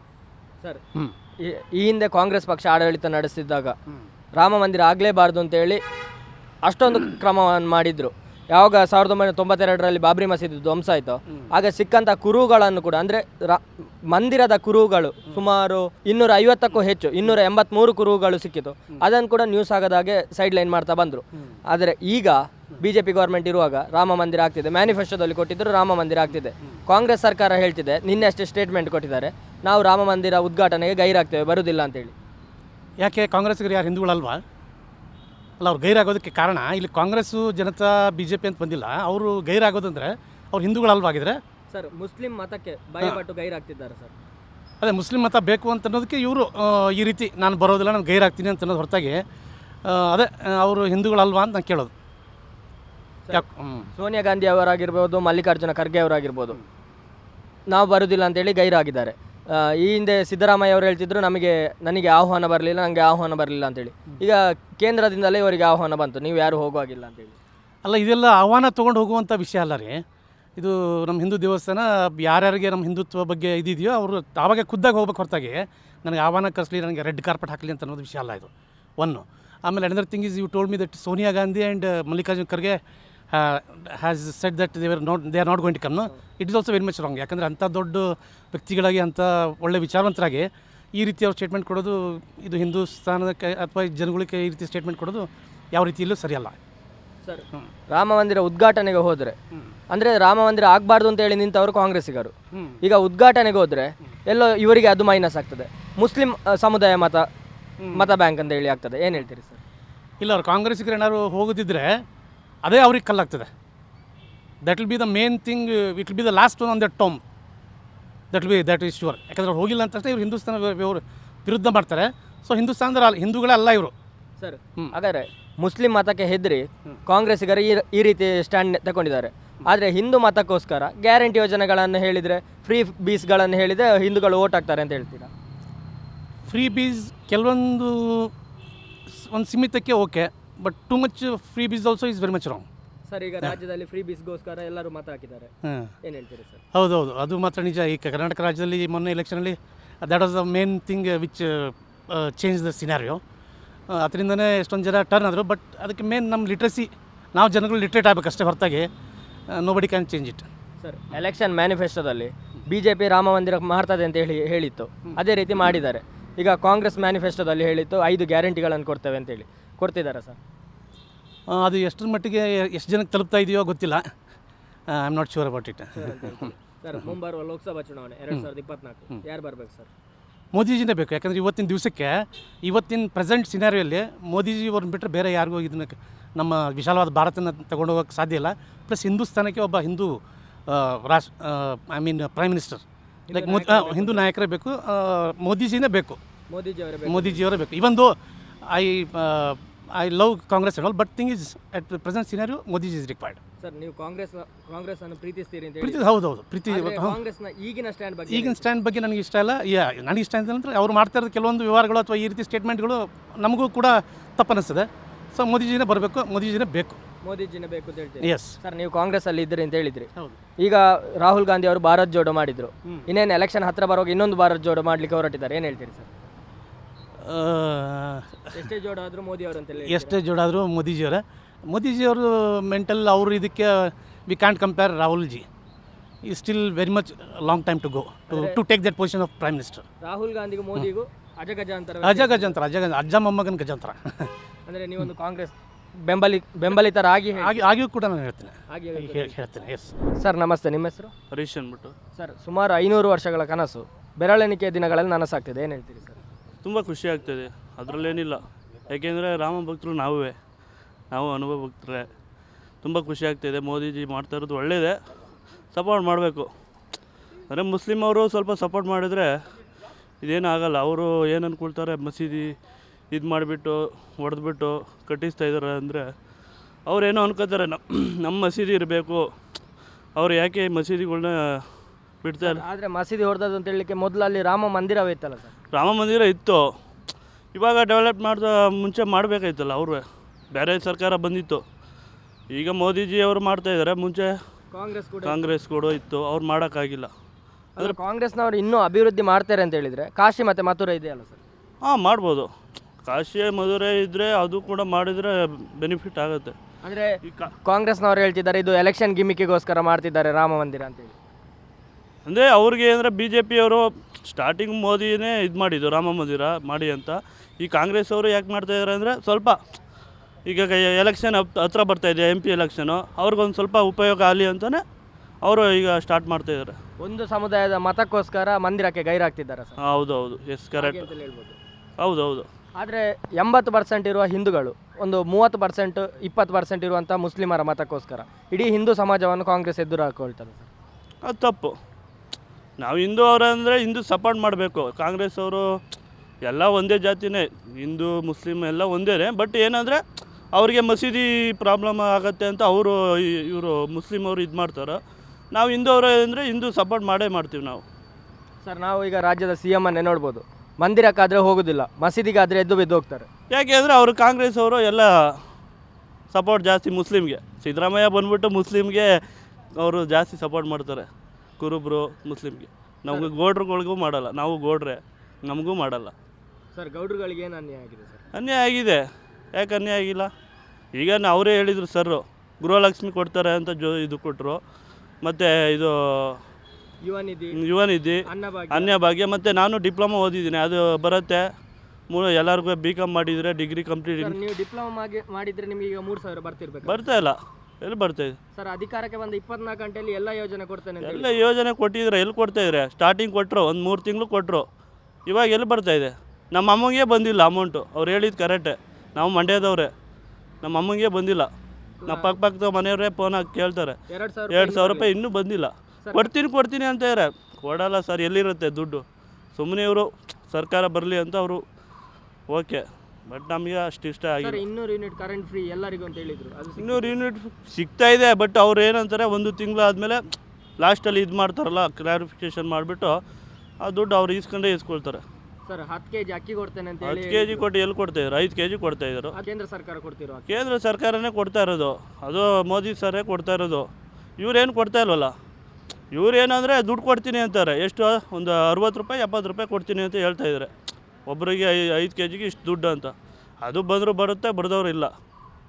ಸರ್ ಹ್ಞೂ ಈ- ಈ ಹಿಂದೆ ಕಾಂಗ್ರೆಸ್ ಪಕ್ಷ ಆಡಳಿತ ನಡೆಸಿದ್ದಾಗ ರಾಮ ಮಂದಿರ ಆಗಲೇಬಾರ್ದು ಅಂತೇಳಿ ಅಷ್ಟೊಂದು ಕ್ರಮವನ್ನು ಮಾಡಿದ್ರು. ಯಾವಾಗ ಸಾವಿರದ ಒಂಬೈನೂರ ತೊಂಬತ್ತೆರಡರಲ್ಲಿ ಬಾಬ್ರಿ ಮಸೀದಿ ಧ್ವಂಸ ಆಯಿತು ಆಗ ಸಿಕ್ಕಂಥ ಕುರುಗಳನ್ನು ಕೂಡ ಅಂದರೆ ರಾ ಮಂದಿರದ ಕುರುಗಳು ಸುಮಾರು ಇನ್ನೂರ ಐವತ್ತಕ್ಕೂ ಹೆಚ್ಚು ಇನ್ನೂರ ಎಂಬತ್ತ್ಮೂರು ಕುರುಗಳು ಸಿಕ್ಕಿತು. ಅದನ್ನು ಕೂಡ ನ್ಯೂಸ್ ಆಗದಾಗೆ ಸೈಡ್ ಲೈನ್ ಮಾಡ್ತಾ ಬಂದರು. ಆದರೆ ಈಗ ಬಿ ಜೆ ಪಿ ಗೌರ್ಮೆಂಟ್ ಇರುವಾಗ ರಾಮ ಮಂದಿರ ಆಗ್ತಿದೆ ಮ್ಯಾನಿಫೆಸ್ಟೋದಲ್ಲಿ ಕೊಟ್ಟಿದ್ದರು ರಾಮ ಮಂದಿರ ಆಗ್ತಿದೆ. ಕಾಂಗ್ರೆಸ್ ಸರ್ಕಾರ ಹೇಳ್ತಿದೆ ನಿನ್ನೆ ಅಷ್ಟೇ ಸ್ಟೇಟ್ಮೆಂಟ್ ಕೊಟ್ಟಿದ್ದಾರೆ. ನಾವು ರಾಮ ಮಂದಿರ ಉದ್ಘಾಟನೆಗೆ ಗೈರಾಗ್ತೇವೆ ಬರುವುದಿಲ್ಲ ಅಂತೇಳಿ. ಯಾಕೆ ಕಾಂಗ್ರೆಸ್ಗರು ಯಾರು ಹಿಂದೂಗಳಲ್ವಾ? ಅಲ್ಲ ಅವ್ರು ಗೈರಾಗೋದಕ್ಕೆ ಕಾರಣ ಇಲ್ಲಿ Congress Janata B J P ಅಂತ ಬಂದಿಲ್ಲ ಅವರು ಗೈರಾಗೋದಂದ್ರೆ ಅವ್ರು ಹಿಂದೂಗಳಲ್ವಾಗಿದ್ರೆ? ಸರ್ ಮುಸ್ಲಿಂ ಮತಕ್ಕೆ ಭಯಪಟ್ಟು ಗೈರಾಗ್ತಿದ್ದಾರೆ ಸರ್. ಅದೇ ಮುಸ್ಲಿಂ ಮತ ಬೇಕು ಅಂತ ಅನ್ನೋದಕ್ಕೆ ಇವರು ಈ ರೀತಿ ನಾನು ಬರೋದಿಲ್ಲ ನಾನು ಗೈರಾಗ್ತೀನಿ ಅಂತ ಅನ್ನೋದು ಹೊರತಾಗಿ ಅದೇ ಅವರು ಹಿಂದೂಗಳಲ್ವಾ ಅಂತ ನಾನು ಕೇಳೋದು. ಸೋನಿಯಾ ಗಾಂಧಿ ಅವರಾಗಿರ್ಬೋದು ಮಲ್ಲಿಕಾರ್ಜುನ ಖರ್ಗೆ ಅವರಾಗಿರ್ಬೋದು. ನಾವು ಬರುವುದಿಲ್ಲ ಅಂತೇಳಿ ಗೈರಾಗಿದ್ದಾರೆ. ಈ ಹಿಂದೆ ಸಿದ್ದರಾಮಯ್ಯ ಅವರು ಹೇಳ್ತಿದ್ರು ನಮಗೆ ನನಗೆ ಆಹ್ವಾನ ಬರಲಿಲ್ಲ ನನಗೆ ಆಹ್ವಾನ ಬರಲಿಲ್ಲ ಅಂತೇಳಿ ಈಗ ಕೇಂದ್ರದಿಂದಲೇ ಇವರಿಗೆ ಆಹ್ವಾನ ಬಂತು ನೀವು ಯಾರು ಹೋಗುವಾಗಿಲ್ಲ ಅಂತೇಳಿ ಅಲ್ಲ ಇದೆಲ್ಲ ಆಹ್ವಾನ ತೊಗೊಂಡು ಹೋಗುವಂಥ ವಿಷಯ ಅಲ್ಲ ರೀ. ಇದು ನಮ್ಮ ಹಿಂದೂ ದೇವಸ್ಥಾನ ಯಾರ್ಯಾರಿಗೆ ನಮ್ಮ ಹಿಂದುತ್ವ ಬಗ್ಗೆ ಇದಿದೆಯೋ ಅವರು ಆವಾಗ ಖುದ್ದಾಗಿ ಹೋಗ್ಬೇಕು ಹೊರತಾಗಿ. ನನಗೆ ಆಹ್ವಾನ ಕರೆಸಲಿ ನನಗೆ ರೆಡ್ ಕಾರ್ಪೆಟ್ ಹಾಕಲಿ ಅಂತ ಅನ್ನೋದು ವಿಷಯ ಅಲ್ಲ ಇದು. ಒನ್ನು ಆಮೇಲೆ another thing is you told me that Sonia Gandhi and Mallikarjun Kharge has set that they were not they are not going to come it is also very much wrong ಯಾಕಂದರೆ ಅಂಥ ದೊಡ್ಡ ವ್ಯಕ್ತಿಗಳಾಗಿ ಅಂಥ ಒಳ್ಳೆ ವಿಚಾರವಂತರಾಗಿ ಈ ರೀತಿ ಅವ್ರು ಸ್ಟೇಟ್ಮೆಂಟ್ ಕೊಡೋದು ಇದು ಹಿಂದೂಸ್ತಾನಕ್ಕೆ ಅಥವಾ ಜನಗಳಿಗೆ ಈ ರೀತಿ ಸ್ಟೇಟ್ಮೆಂಟ್ ಕೊಡೋದು ಯಾವ ರೀತಿಯಲ್ಲೂ ಸರಿಯಲ್ಲ. ಸರ್ ರಾಮ ಮಂದಿರ ಉದ್ಘಾಟನೆಗೆ ಹೋದರೆ ಅಂದರೆ ರಾಮ ಮಂದಿರ ಆಗಬಾರ್ದು ಅಂತ ಹೇಳಿ ನಿಂತವರು ಕಾಂಗ್ರೆಸ್ಸಿಗರು. ಈಗ ಉದ್ಘಾಟನೆಗೆ ಹೋದರೆ ಎಲ್ಲೋ ಇವರಿಗೆ ಅದು ಮೈನಸ್ ಆಗ್ತದೆ. ಮುಸ್ಲಿಂ ಸಮುದಾಯ ಮತ ಮತ ಬ್ಯಾಂಕ್ ಅಂತ ಹೇಳಿ ಆಗ್ತದೆ. ಏನು ಹೇಳ್ತೀರಿ ಸರ್? ಇಲ್ಲ ಅವ್ರು ಕಾಂಗ್ರೆಸ್ಸಿಗರು ಏನಾದ್ರು ಹೋಗೋದಿದ್ರೆ ಅದೇ ಅವ್ರಿಗೆ ಕಲ್ಲಾಗ್ತದೆ. That will be the main thing it will be the last one on that time that be that is sure ಯಾಕಂದ್ರೆ ಅವ್ರು ಹೋಗಿಲ್ಲ ಅಂತ ತಕ್ಷಣ ಇವ್ರು ಹಿಂದೂಸ್ತಾನ ಇವರು ವಿರುದ್ಧ ಮಾಡ್ತಾರೆ. ಸೊ ಹಿಂದೂಸ್ತಾನದ ಅಲ್ಲ ಹಿಂದೂಗಳೇ ಅಲ್ಲ ಇವರು. ಸರ್. ಹಾಗಾದ್ರೆ ಮುಸ್ಲಿಂ ಮತಕ್ಕೆ ಹೆದರಿ ಕಾಂಗ್ರೆಸ್ಸಿಗರು ಈ ಈ ರೀತಿ ಸ್ಟ್ಯಾಂಡ್ ತಗೊಂಡಿದ್ದಾರೆ ಆದರೆ ಹಿಂದೂ ಮತಕ್ಕೋಸ್ಕರ ಗ್ಯಾರಂಟಿ ಯೋಜನೆಗಳನ್ನು ಹೇಳಿದರೆ ಫ್ರೀ ಬೀಸ್ಗಳನ್ನು ಹೇಳಿದರೆ ಹಿಂದೂಗಳು ಓಟ್ ಆಗ್ತಾರೆ ಅಂತ ಹೇಳ್ತೀರಾ? ಫ್ರೀ ಬೀಸ್ ಕೆಲವೊಂದು ಒಂದು ಸೀಮಿತಕ್ಕೆ okay but too much freebies also is very much wrong sir ಈಗ ರಾಜ್ಯದಲ್ಲಿ ಫ್ರೀ ಬೀಸ್ಗೋಸ್ಕರ ಎಲ್ಲರೂ ಮತ ಹಾಕಿದ್ದಾರೆ. ಹಾಂ. ಏನು ಹೇಳ್ತೀರಿ ಸರ್ ಹೌದೌದು. ಅದು ಮಾತ್ರ ನಿಜ. ಈ ಕರ್ನಾಟಕ ರಾಜ್ಯದಲ್ಲಿ ಮೊನ್ನೆ ಎಲೆಕ್ಷನಲ್ಲಿ that was the main thing which change the scenario ಅದರಿಂದನೇ ಎಷ್ಟೊಂದು ಜನ ಟರ್ನ್ ಆದರು ಬಟ್ ಅದಕ್ಕೆ ಮೇನ್ ನಮ್ಮ ಲಿಟ್ರಸಿ ನಾವು ಜನಗಳು ಲಿಟ್ರೇಟ್ ಆಗಬೇಕಷ್ಟೇ ಹೊರತಾಗಿ. Nobody can change it sir election ಮ್ಯಾನಿಫೆಸ್ಟೋದಲ್ಲಿ B J P Rama Mandira ಮಾಡ್ತದೆ ಅಂತ ಹೇಳಿ ಹೇಳಿತ್ತು. ಅದೇ ರೀತಿ ಮಾಡಿದ್ದಾರೆ. ಈಗ ಕಾಂಗ್ರೆಸ್ ಮ್ಯಾನಿಫೆಸ್ಟೋದಲ್ಲಿ ಹೇಳಿತ್ತು ಐದು ಗ್ಯಾರಂಟಿಗಳನ್ನು ಕೊಡ್ತೇವೆ ಅಂತೇಳಿ ಕೊಡ್ತಿದ್ದಾರೆ ಸರ್ ಅದು ಎಷ್ಟರ ಮಟ್ಟಿಗೆ ಎಷ್ಟು ಜನಕ್ಕೆ ತಲುಪ್ತಾ ಇದೆಯೋ ಗೊತ್ತಿಲ್ಲ. I am not sure about it sir ಮುಂಬರುವ ಲೋಕಸಭಾ ಚುನಾವಣೆ ಎರಡು ಸಾವಿರದ ಇಪ್ಪತ್ನಾಲ್ಕು. ಯಾರು ಬರಬೇಕು ಸರ್ ಮೋದಿಜಿನೇ ಬೇಕು ಯಾಕಂದರೆ ಇವತ್ತಿನ ದಿವಸಕ್ಕೆ ಇವತ್ತಿನ ಪ್ರೆಸೆಂಟ್ ಸಿನಾರಿಯಲ್ಲಿ ಮೋದಿಜಿ ಅವ್ರನ್ನ ಬಿಟ್ಟರೆ ಬೇರೆ ಯಾರಿಗೂ ಇದನ್ನ ನಮ್ಮ ವಿಶಾಲವಾದ ಭಾರತನ ತಗೊಂಡು ಹೋಗೋಕ್ಕೆ ಸಾಧ್ಯ ಇಲ್ಲ. ಪ್ಲಸ್ ಹಿಂದೂಸ್ತಾನಕ್ಕೆ ಒಬ್ಬ ಹಿಂದೂ ರಾಷ್ಟ್ರ I mean prime minister like Modi Hindu ನಾಯಕರೇ ಬೇಕು ಮೋದಿಜಿನೇ ಬೇಕು. ಮೋದಿಜಿ ಅವರೇ ಬೇಕು. ಮೋದಿಜಿಯವರೇ ಬೇಕು. Even I I love Congress all but thing is at present scenario Modiji is required sir ನೀವು ಕಾಂಗ್ರೆಸ್ ಕಾಂಗ್ರೆಸ್ ಅನ್ನು ಪ್ರೀತಿಸ್ತೀರಿ ಅಂತ ಪ್ರೀತಿ ಹೌದು ಹೌದು ಪ್ರೀತಿ ಕಾಂಗ್ರೆಸ್ ಕಾಂಗ್ರೆಸ್ನ ಈಗಿನ ಸ್ಟ್ಯಾಂಡ್ ಬಗ್ಗೆ ಈಗಿನ ಸ್ಟ್ಯಾಂಡ್ ಬಗ್ಗೆ ನನಗೆ ಇಷ್ಟ ಇಲ್ಲ. ಯಾ ನನಗೆ ಇಷ್ಟ ಅಂತ ಅಂದ್ರೆ ಅವ್ರು ಮಾಡ್ತಾ ಇರೋದು ಕೆಲವೊಂದು ವ್ಯವಹಾರಗಳು ಅಥವಾ ಈ ರೀತಿ ಸ್ಟೇಟ್ಮೆಂಟ್ಗಳು ನಮಗೂ ಕೂಡ ತಪ್ಪನಿಸ್ತದೆ ಸೊ ಮೋದಿಜಿನೇ ಬರಬೇಕು ಮೋದಿಜಿನೇ ಬೇಕು. ಮೋದಿಜಿನೇ ಬೇಕು ಅಂತ ಹೇಳ್ತೀರಿ. ಎಸ್ ಸರ್ ನೀವು ಕಾಂಗ್ರೆಸ್ ಅಲ್ಲಿ ಇದ್ದೀರಿ ಅಂತ ಹೇಳಿದ್ರಿ. ಈಗ ರಾಹುಲ್ ಗಾಂಧಿ ಅವರು ಭಾರತ್ ಜೋಡೋ ಮಾಡಿದ್ರು. ಇನ್ನೇನು ಎಲೆಕ್ಷನ್ ಹತ್ರ ಬರುವಾಗ ಇನ್ನೊಂದು ಭಾರತ್ ಜೋಡೋ ಮಾಡ್ಲಿಕ್ಕೆ ಹೊರಟಿದ್ದಾರೆ. ಏನು ಹೇಳ್ತೀರಿ ಸರ್? ಎಷ್ಟೇ ಜೋಡಾದರೂ ಆದ್ರೂ ಮೋದಿ ಅವರು ಅಂತೇಳಿ ಎಷ್ಟೇ ಜೋಡಾದರೂ ಮೋದಿಜಿಯವರ ಮೋದಿಜಿಯವರು ಮೆಂಟಲ್ ಅವರು ಇದಕ್ಕೆ we can't compare Rahul ji ಈ still very much long time to go to to take that position of prime minister Rahul ಗಾಂಧಿಗೂ ಮೋದಿಗೂ ಅಜಗಜಾಂತರ ಅಜ ಗಜಂತರ ಅಜ ಗಜ ಅಜ್ಜ ಮೊಮ್ಮಗನ ಗಜಾಂತರ. ಅಂದ್ರೆ ನೀವೊಂದು ಕಾಂಗ್ರೆಸ್ ಬೆಂಬಲಿ ಬೆಂಬಲಿತರಾಗಿ ಆಗಿ ಆಗಿಯೂ ಕೂಡ ನಾನು ಹೇಳ್ತೇನೆ. ಹೇಳ್ತೇನೆ ಎಸ್ ಸರ್ ನಮಸ್ತೆ ನಿಮ್ಮ ಹೆಸರು? ಹರೀಶ್ ಅಂದ್ಬಿಟ್ಟು. ಸರ್ ಸುಮಾರು ಐನೂರು ವರ್ಷಗಳ ಕನಸು. ಬೆರಳೆಣಿಕೆ ದಿನಗಳಲ್ಲಿ ನನಸಾಗ್ತಿದೆ. ಏನು ಹೇಳ್ತೀರಿ ಸರ್? ತುಂಬ ಖುಷಿ ಆಗ್ತದೆ ಅದರಲ್ಲೇನಿಲ್ಲ. ಯಾಕೆಂದರೆ ರಾಮ ಭಕ್ತರು ನಾವೇ. ನಾವು ಅನುಭವ ಭಕ್ತರೇ. ತುಂಬ ಖುಷಿ ಆಗ್ತಿದೆ ಮೋದಿಜಿ ಮಾಡ್ತಾ ಇರೋದು ಒಳ್ಳೆಯದೆ ಸಪೋರ್ಟ್ ಮಾಡಬೇಕು. ಅಂದರೆ ಮುಸ್ಲಿಮ್ ಅವರು ಸ್ವಲ್ಪ ಸಪೋರ್ಟ್ ಮಾಡಿದರೆ ಇದೇನು ಆಗಲ್ಲ. ಅವರು ಏನು ಅಂದ್ಕೊಳ್ತಾರೆ ಮಸೀದಿ ಇದು ಮಾಡಿಬಿಟ್ಟು ಹೊಡೆದ್ಬಿಟ್ಟು ಕಟ್ಟಿಸ್ತಾ ಇದ್ದಾರೆ ಅಂದರೆ ಅವ್ರೇನೋ ಅನ್ಕೋತಾರೆ ನಮ್ಮ ನಮ್ಮ ಮಸೀದಿ ಇರಬೇಕು. ಅವ್ರು ಯಾಕೆ ಈ ಮಸೀದಿಗಳ್ನ ಬಿಡ್ತಾ ಇಲ್ಲ ಆದರೆ ಮಸೀದಿ ಹೊಡೆದದ್ದು ಅಂತ ಹೇಳಲಿಕ್ಕೆ ಮೊದಲು ಅಲ್ಲಿ ರಾಮ ಮಂದಿರವೇ ಇತ್ತಲ್ಲ ಸರ್? ರಾಮ ಮಂದಿರ ಇತ್ತು. ಇವಾಗ ಡೆವಲಪ್ ಮಾಡಿದ ಮುಂಚೆ ಮಾಡಬೇಕಾಯ್ತಲ್ಲ ಅವರು ಬೇರೆ ಸರ್ಕಾರ ಬಂದಿತ್ತು. ಈಗ ಮೋದಿಜಿ ಅವರು ಮಾಡ್ತಾ ಇದ್ದಾರೆ ಮುಂಚೆ ಕಾಂಗ್ರೆಸ್ ಕೂಡ ಕಾಂಗ್ರೆಸ್ ಕೂಡ ಇತ್ತು ಅವ್ರು ಮಾಡೋಕ್ಕಾಗಿಲ್ಲ. ಆದರೆ ಕಾಂಗ್ರೆಸ್ನವರು ಇನ್ನೂ ಅಭಿವೃದ್ಧಿ ಮಾಡ್ತಾರೆ ಅಂತ ಹೇಳಿದರೆ ಕಾಶಿ ಮತ್ತೆ ಮಥುರಾ ಇದೆಯಲ್ಲ ಸರ್? ಹಾಂ ಮಾಡ್ಬೋದು. ಕಾಶಿ ಮಧುರೆ ಇದ್ದರೆ ಅದು ಕೂಡ ಮಾಡಿದರೆ ಬೆನಿಫಿಟ್ ಆಗುತ್ತೆ. ಅಂದರೆ ಕಾಂಗ್ರೆಸ್ನವರು ಹೇಳ್ತಿದ್ದಾರೆ ಇದು ಎಲೆಕ್ಷನ್ ಗಿಮಿಕಿಗೋಸ್ಕರ ಮಾಡ್ತಿದ್ದಾರೆ ರಾಮ ಮಂದಿರ ಅಂತ ಹೇಳಿ. ಅಂದರೆ ಅವ್ರಿಗೆ ಅಂದರೆ ಬಿ ಜೆ ಪಿಯವರು ಸ್ಟಾರ್ಟಿಂಗ್ ಮೋದಿನೇ ಇದು ಮಾಡಿದ್ದು ರಾಮ ಮಂದಿರ ಮಾಡಿ ಅಂತ. ಈ ಕಾಂಗ್ರೆಸ್ ಅವರು ಯಾಕೆ ಮಾಡ್ತಾ ಇದ್ದಾರೆ ಅಂದರೆ ಸ್ವಲ್ಪ ಈಗ ಎಲೆಕ್ಷನ್ ಹತ್ರ ಬರ್ತಾ ಇದೆ ಎಂ ಪಿ ಎಲೆಕ್ಷನು ಅವ್ರಿಗೊಂದು ಸ್ವಲ್ಪ ಉಪಯೋಗ ಆಗಲಿ ಅಂತಲೇ ಅವರು ಈಗ ಸ್ಟಾರ್ಟ್ ಮಾಡ್ತಾ ಇದ್ದಾರೆ ಒಂದು ಸಮುದಾಯದ ಮತಕ್ಕೋಸ್ಕರ ಮಂದಿರಕ್ಕೆ ಗೈರಾಗ್ತಿದ್ದಾರೆ ಸರ್? ಹೌದು ಹೌದು ಎಸ್ ಕರೆಕ್ಟ್ ಅಂತಲೇ ಹೇಳ್ಬೋದು. ಹೌದು ಹೌದು ಆದರೆ ಎಂಬತ್ತು ಪರ್ಸೆಂಟ್ ಇರುವ ಹಿಂದೂಗಳು ಒಂದು ಮೂವತ್ತು ಪರ್ಸೆಂಟ್ ಇಪ್ಪತ್ತು ಪರ್ಸೆಂಟ್ ಇರುವಂಥ ಮುಸ್ಲಿಮರ ಮತಕ್ಕೋಸ್ಕರ ಇಡೀ ಹಿಂದೂ ಸಮಾಜವನ್ನು ಕಾಂಗ್ರೆಸ್ ಎದುರು ಹಾಕೊಳ್ತದೆ ಸರ್? ಅದು ತಪ್ಪು. ನಾವು ಹಿಂದೂ ಅವರು ಅಂದರೆ ಹಿಂದೂ ಸಪೋರ್ಟ್ ಮಾಡಬೇಕು. ಕಾಂಗ್ರೆಸ್ ಅವರು ಎಲ್ಲ ಒಂದೇ ಜಾತಿನೇ. ಹಿಂದೂ ಮುಸ್ಲಿಮ್ ಎಲ್ಲ ಒಂದೇ ಬಟ್ ಏನಂದರೆ ಅವರಿಗೆ ಮಸೀದಿ ಪ್ರಾಬ್ಲಮ್ ಆಗುತ್ತೆ ಅಂತ ಅವರು ಇವರು ಮುಸ್ಲಿಮ್ ಅವರು ಇದು ಮಾಡ್ತಾರೆ. ನಾವು ಹಿಂದೂ ಅವರೇ ಅಂದರೆ ಹಿಂದೂ ಸಪೋರ್ಟ್ ಮಾಡೇ ಮಾಡ್ತೀವಿ ನಾವು. ಸರ್ ನಾವು ಈಗ ರಾಜ್ಯದ ಸಿ ಎಂ ಅನ್ನೇ ನೋಡ್ಬೋದು. ಮಂದಿರಕ್ಕಾದರೆ ಹೋಗೋದಿಲ್ಲ. ಮಸೀದಿಗಾದರೆ ಎದ್ದು ಬಿದ್ದು ಹೋಗ್ತಾರೆ. ಯಾಕೆ ಅಂದರೆ ಅವರು ಕಾಂಗ್ರೆಸ್ ಅವರು ಎಲ್ಲ ಸಪೋರ್ಟ್ ಜಾಸ್ತಿ ಮುಸ್ಲಿಮ್ಗೆ. ಸಿದ್ದರಾಮಯ್ಯ ಬಂದ್ಬಿಟ್ಟು ಮುಸ್ಲಿಮ್ಗೆ ಅವರು ಜಾಸ್ತಿ ಸಪೋರ್ಟ್ ಮಾಡ್ತಾರೆ. ಕುರುಬ್ರು ಮುಸ್ಲಿಮ್ಗೆ. ನಮಗೆ ಗೋಡ್ರುಗಳಿಗೂ ಮಾಡಲ್ಲ. ನಾವು ಗೌಡ್ರೆ ನಮಗೂ ಮಾಡಲ್ಲ. ಸರ್ ಗೌಡ್ರುಗಳಿಗೆ ಏನು ಅನ್ಯಾಯ ಆಗಿದೆ ಸರ್? ಅನ್ಯಾಯ ಆಗಿದೆ. ಯಾಕೆ ಅನ್ಯಾಯ ಆಗಿಲ್ಲ? ಈಗ ಅವರೇ ಹೇಳಿದರು ಸರ್ ಗೃಹಲಕ್ಷ್ಮಿ ಕೊಡ್ತಾರೆ ಅಂತ ಜೋ ಇದು ಕೊಟ್ಟರು ಮತ್ತು ಇದು ಯುವ ನಿಧಿ ಯುವ ನಿಧಿ ಅನ್ನಭಾಗ್ಯ ಅನ್ಯ ಭಾಗ್ಯ ಮತ್ತು ನಾನು ಡಿಪ್ಲೊಮಾ ಓದಿದ್ದೀನಿ. ಅದು ಬರುತ್ತೆ. ಮೂ ಎಲ್ಲರಿಗೂ ಬಿ ಕಾಮ್ ಮಾಡಿದರೆ ಡಿಗ್ರಿ ಕಂಪ್ಲೀಟ್ ಸರ್ ನೀವು ಡಿಪ್ಲೊಮಾ ಮಾಡಿದ್ರೆ ನಿಮಗೆ ಈಗ ಮೂರು ಸಾವಿರ ಬರ್ತಿರ್ಬೇಕು? ಬರ್ತಾ ಇಲ್ಲ. ಎಲ್ಲಿ ಬರ್ತಾ ಇದೆ? ಸರ್ ಅಧಿಕಾರಕ್ಕೆ ಬಂದ ಇಪ್ಪತ್ನಾಲ್ಕು ಗಂಟೆಯಲ್ಲಿ ಎಲ್ಲ ಯೋಜನೆ ಕೊಡ್ತೇನೆ ಅಂತ ಎಲ್ಲ ಹೇಳಿ. ಯೋಜನೆ ಕೊಟ್ಟಿದ್ರೆ ಎಲ್ಲಿ ಕೊಡ್ತಾ ಇದ್ರೆ ಸ್ಟಾರ್ಟಿಂಗ್ ಕೊಟ್ಟರು ಒಂದು ಮೂರು ತಿಂಗಳು ಕೊಟ್ಟರು ಇವಾಗ ಎಲ್ಲಿ ಬರ್ತಾ ಇದೆ? ನಮ್ಮ ಅಮ್ಮಂಗೆ ಬಂದಿಲ್ಲ ಅಮೌಂಟು ಅವ್ರು ಹೇಳಿದ್ದು ಕರೆಕ್ಟೇ ನಾವು ಮಂಡ್ಯದವ್ರೆ. ನಮ್ಮ ಅಮ್ಮಂಗೆ ಬಂದಿಲ್ಲ. ನಮ್ಮ ಪಕ್ಕ ಪಕ್ಕದ ಮನೆಯವರೇ ಫೋನ್ ಹಾಕಿ ಕೇಳ್ತಾರೆ. ಎರಡು ಸಾವಿರ ಎರಡು ಸಾವಿರ ರೂಪಾಯಿ ಇನ್ನೂ ಬಂದಿಲ್ಲ. ಕೊಡ್ತೀನಿ ಕೊಡ್ತೀನಿ ಅಂತ ಇದ್ದಾರೆ ಕೊಡಲ್ಲ ಸರ್ ಎಲ್ಲಿರುತ್ತೆ ದುಡ್ಡು? ಸುಮ್ಮನೆ ಇವರು ಸರ್ಕಾರ ಬರಲಿ ಅಂತ ಅವರು. ಓಕೆ ಬಟ್ ನಮಗೆ ಅಷ್ಟು ಇಷ್ಟ ಸರ್ ಆಗಿಲ್ಲ. ಇನ್ನೂರು ಯೂನಿಟ್ ಕರೆಂಟ್ ಫ್ರೀ ಎಲ್ಲರಿಗೂ ಅಂತ ಹೇಳಿದ್ರು ಅದು. ಇನ್ನೂರು ಯೂನಿಟ್ ಸಿಗ್ತಾ ಇದೆ ಬಟ್ ಅವ್ರು ಏನಂತಾರೆ ಒಂದು ತಿಂಗಳು ಆದಮೇಲೆ ಲಾಸ್ಟಲ್ಲಿ ಇದು ಮಾಡ್ತಾರಲ್ಲ ಕ್ಲಾರಿಫಿಕೇಷನ್ ಮಾಡಿಬಿಟ್ಟು ಆ ದುಡ್ಡು ಅವ್ರು ಈಸ್ಕೊಂಡೇ ಈಸ್ಕೊಳ್ತಾರೆ. ಸರ್ ಹತ್ತು ಕೆ ಜಿ ಅಕ್ಕಿ ಕೊಡ್ತೇನೆ ಅಂತ ಹೇಳಿ ಹತ್ತು ಕೆ ಜಿ ಕೊಟ್ಟು ಎಲ್ಲಿ ಕೊಡ್ತಾ ಇದ್ರು? ಐದು ಕೆ ಜಿ ಕೊಡ್ತಾ ಇದ್ರು. ಅದು ಕೇಂದ್ರ ಸರ್ಕಾರ ಕೊಡ್ತಿರೋ ಅಕ್ಕಿ. ಕೇಂದ್ರ ಸರ್ಕಾರನೇ ಕೊಡ್ತಾ ಇರೋದು. ಅದು ಮೋದಿ ಸರೇ ಕೊಡ್ತಾ ಇರೋದು. ಇವ್ರೇನು ಕೊಡ್ತಾ ಇಲ್ವಲ್ಲ? ಇವ್ರೇನಂದರೆ ದುಡ್ಡು ಕೊಡ್ತೀನಿ ಅಂತಾರೆ. ಎಷ್ಟು? ಒಂದು ಅರವತ್ತು ರೂಪಾಯಿ ಎಪ್ಪತ್ತು ರೂಪಾಯಿ ಕೊಡ್ತೀನಿ ಅಂತ ಹೇಳ್ತಾ ಇದ್ದಾರೆ ಒಬ್ಬರಿಗೆ ಐ ಐದು ಕೆ ಜಿಗೆ ಇಷ್ಟು ದುಡ್ಡು ಅಂತ. ಅದು ಬಂದರೂ ಬರುತ್ತೆ ಬರೆದವ್ರು ಇಲ್ಲ.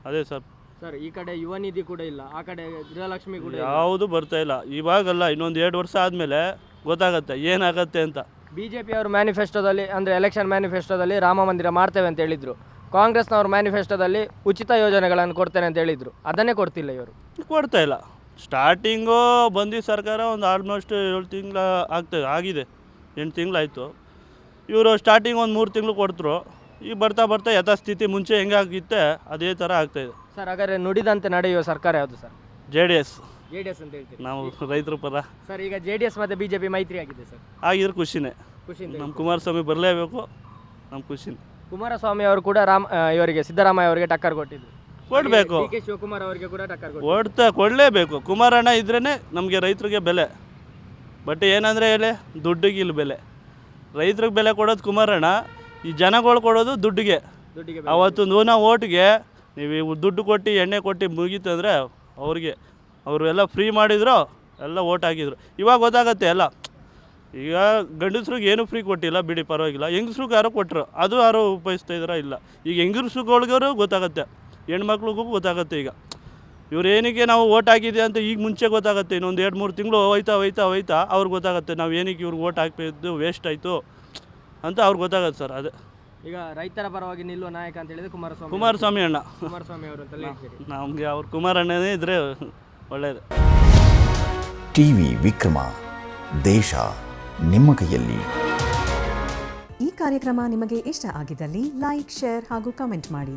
ಅದೇ ಸರ್. ಸರ್ ಈ ಕಡೆ ಯುವ ನಿಧಿ ಕೂಡ ಇಲ್ಲ ಆ ಕಡೆ ಗೃಹಲಕ್ಷ್ಮಿ ಕೂಡ ಇಲ್ಲ. ಯಾವುದು ಬರ್ತಾ ಇಲ್ಲ. ಇವಾಗಲ್ಲ ಇನ್ನೊಂದು ಎರಡು ವರ್ಷ ಆದಮೇಲೆ ಗೊತ್ತಾಗತ್ತೆ ಏನಾಗತ್ತೆ ಅಂತ. ಬಿಜೆಪಿ ಅವರು ಮ್ಯಾನಿಫೆಸ್ಟೋದಲ್ಲಿ ಅಂದರೆ ಎಲೆಕ್ಷನ್ ಮ್ಯಾನಿಫೆಸ್ಟೋದಲ್ಲಿ ರಾಮ ಮಂದಿರ ಮಾಡ್ತೇವೆ ಅಂತ ಹೇಳಿದ್ರು. ಕಾಂಗ್ರೆಸ್ನವ್ರ ಮ್ಯಾನಿಫೆಸ್ಟೋದಲ್ಲಿ ಉಚಿತ ಯೋಜನೆಗಳನ್ನು ಕೊಡ್ತೇನೆ ಅಂತ ಹೇಳಿದ್ರು. ಅದನ್ನೇ ಕೊಡ್ತಿಲ್ಲ ಇವರು. ಕೊಡ್ತಾ ಇಲ್ಲ. ಸ್ಟಾರ್ಟಿಂಗು ಬಂದಿದ್ದ ಸರ್ಕಾರ ಒಂದು ಆಲ್ಮೋಸ್ಟ್ ಏಳು ತಿಂಗಳ ಆಗ್ತದೆ ಆಗಿದೆ. ಎಂಟು ತಿಂಗಳಾಯಿತು. ಇವರು ಸ್ಟಾರ್ಟಿಂಗ್ ಒಂದು ಮೂರು ತಿಂಗಳು ಕೊಡ್ತರು. ಈಗ ಬರ್ತಾ ಬರ್ತಾ ಯಥಾಸ್ಥಿತಿ ಮುಂಚೆ ಹೆಂಗೆ ಆಗಿತ್ತೆ ಅದೇ ಥರ ಆಗ್ತಾಯಿದೆ ಸರ್ ಹಾಗಾದ್ರೆ ನುಡಿದಂತೆ ನಡೆಯುವ ಸರ್ಕಾರ ಯಾವುದು sir? J D S J D S ಅಂತ ಹೇಳ್ತೀವಿ ನಾವು ರೈತರು ಪದ ಸರ್ ಈಗ ಜೆ ಡಿ ಎಸ್ ಮತ್ತು ಬಿ ಜೆ ಪಿ ಮೈತ್ರಿ ಆಗಿದೆ ಸರ್. ಆಗಿದ್ರೆ ಖುಷಿನೇ. ಖುಷಿ ನಮ್ಮ ಕುಮಾರಸ್ವಾಮಿ ಬರಲೇಬೇಕು ನಮ್ಮ ಖುಷಿನೇ. ಕುಮಾರಸ್ವಾಮಿ ಅವರು ಕೂಡ ರಾಮ್ ಆ, ಇವರಿಗೆ ಸಿದ್ದರಾಮಯ್ಯ ಅವರಿಗೆ ಟಕ್ಕರ್ ಕೊಟ್ಟಿದ್ರು. ಕೊಡಬೇಕು. ಡಿ ಕೆ ಶಿವಕುಮಾರ್ ಅವರಿಗೆ ಕೂಡ ಟಕ್ಕರ್ ಕೊಟ್ಟಿದ್ರು. ಕೊಡ್ತಾ ಕೊಡಲೇಬೇಕು. ಕುಮಾರಣ್ಣ ಇದ್ರೇ ನಮಗೆ ರೈತರಿಗೆ ಬೆಲೆ. ಬಟ್ ಏನಂದರೆ ಹೇಳಿ ದುಡ್ಡಿಗೆ ಇಲ್ಲಿ ಬೆಲೆ. ರೈತರಿಗೆ ಬೆಲೆ ಕೊಡೋದು ಕುಮಾರಣ್ಣ ಈ ಜನಗಳು ಕೊಡೋದು ದುಡ್ಡಿಗೆ. ದುಡ್ಡಿಗೆ ಅವತ್ತು ನೂನ ಓಟ್ಗೆ ನೀವು ಇವು ದುಡ್ಡು ಕೊಟ್ಟು ಎಣ್ಣೆ ಕೊಟ್ಟು ಮುಗೀತಂದರೆ ಅವ್ರಿಗೆ ಅವರು ಎಲ್ಲ ಫ್ರೀ ಮಾಡಿದ್ರು ಎಲ್ಲ ಓಟ್ ಹಾಕಿದ್ರು. ಇವಾಗ ಗೊತ್ತಾಗತ್ತೆ ಎಲ್ಲ. ಈಗ ಗಂಡಸ್ರಿಗೆ ಏನೂ ಫ್ರೀ ಕೊಟ್ಟಿಲ್ಲ ಬಿಡಿ ಪರವಾಗಿಲ್ಲ. ಹೆಂಗಸ್ರಿಗೆ ಯಾರೋ ಕೊಟ್ಟರು ಅದು ಯಾರೋ ಉಪಯೋಗಿಸ್ತಾ ಇದ್ದಾರಾ ಇಲ್ಲ. ಈಗ ಹೆಂಗಸ್ರುಗಳಿಗೂ ಗೊತ್ತಾಗತ್ತೆ ಹೆಣ್ಮಕ್ಳಿಗೂ ಗೊತ್ತಾಗತ್ತೆ ಈಗ. ಇವ್ರು ಏನಕ್ಕೆ ನಾವು ಓಟ್ ಹಾಕಿದೆ ಅಂತ ಈಗ ಮುಂಚೆ ಗೊತ್ತಾಗುತ್ತೆ ಇನ್ನೊಂದು ಎರಡು ಮೂರು ತಿಂಗಳು ಹೋಯ್ತಾ ಹೋಯ್ತಾ ಹೋಯ್ತಾ ಅವ್ರಿಗೆ ಗೊತ್ತಾಗುತ್ತೆ ನಾವು ಏನಕ್ಕೆ ಇವ್ರಿಗೆ ಓಟ್ ಹಾಕಿದ್ದು ವೇಸ್ಟ್ ಆಯಿತು ಅಂತ ಅವ್ರಿಗೆ ಗೊತ್ತಾಗುತ್ತೆ ಸರ್ ಅದೇ. ಈಗ ರೈತರ ಪರವಾಗಿ ನಿಲ್ಲುವ ನಾಯಕ ಅಂತ ಹೇಳಿದ್ರೆ ಕುಮಾರಸ್ವಾಮಿ ಕುಮಾರಸ್ವಾಮಿ ಅಣ್ಣ. ಕುಮಾರಸ್ವಾಮಿ ಅವರು ಅಂತಲೇ ಹೇಳ್ತೀರಿ. ನಮಗೆ ಅವ್ರ ಕುಮಾರಣ್ಣನೇ ಇದ್ರೆ ಒಳ್ಳೆಯದು ಟಿವಿ ವಿಕ್ರಮ ದೇಶ ನಿಮ್ಮ ಕೈಯಲ್ಲಿ. ಈ ಕಾರ್ಯಕ್ರಮ ನಿಮಗೆ ಇಷ್ಟ ಆಗಿದ್ದಲ್ಲಿ ಲೈಕ್ ಶೇರ್ ಹಾಗೂ ಕಮೆಂಟ್ ಮಾಡಿ.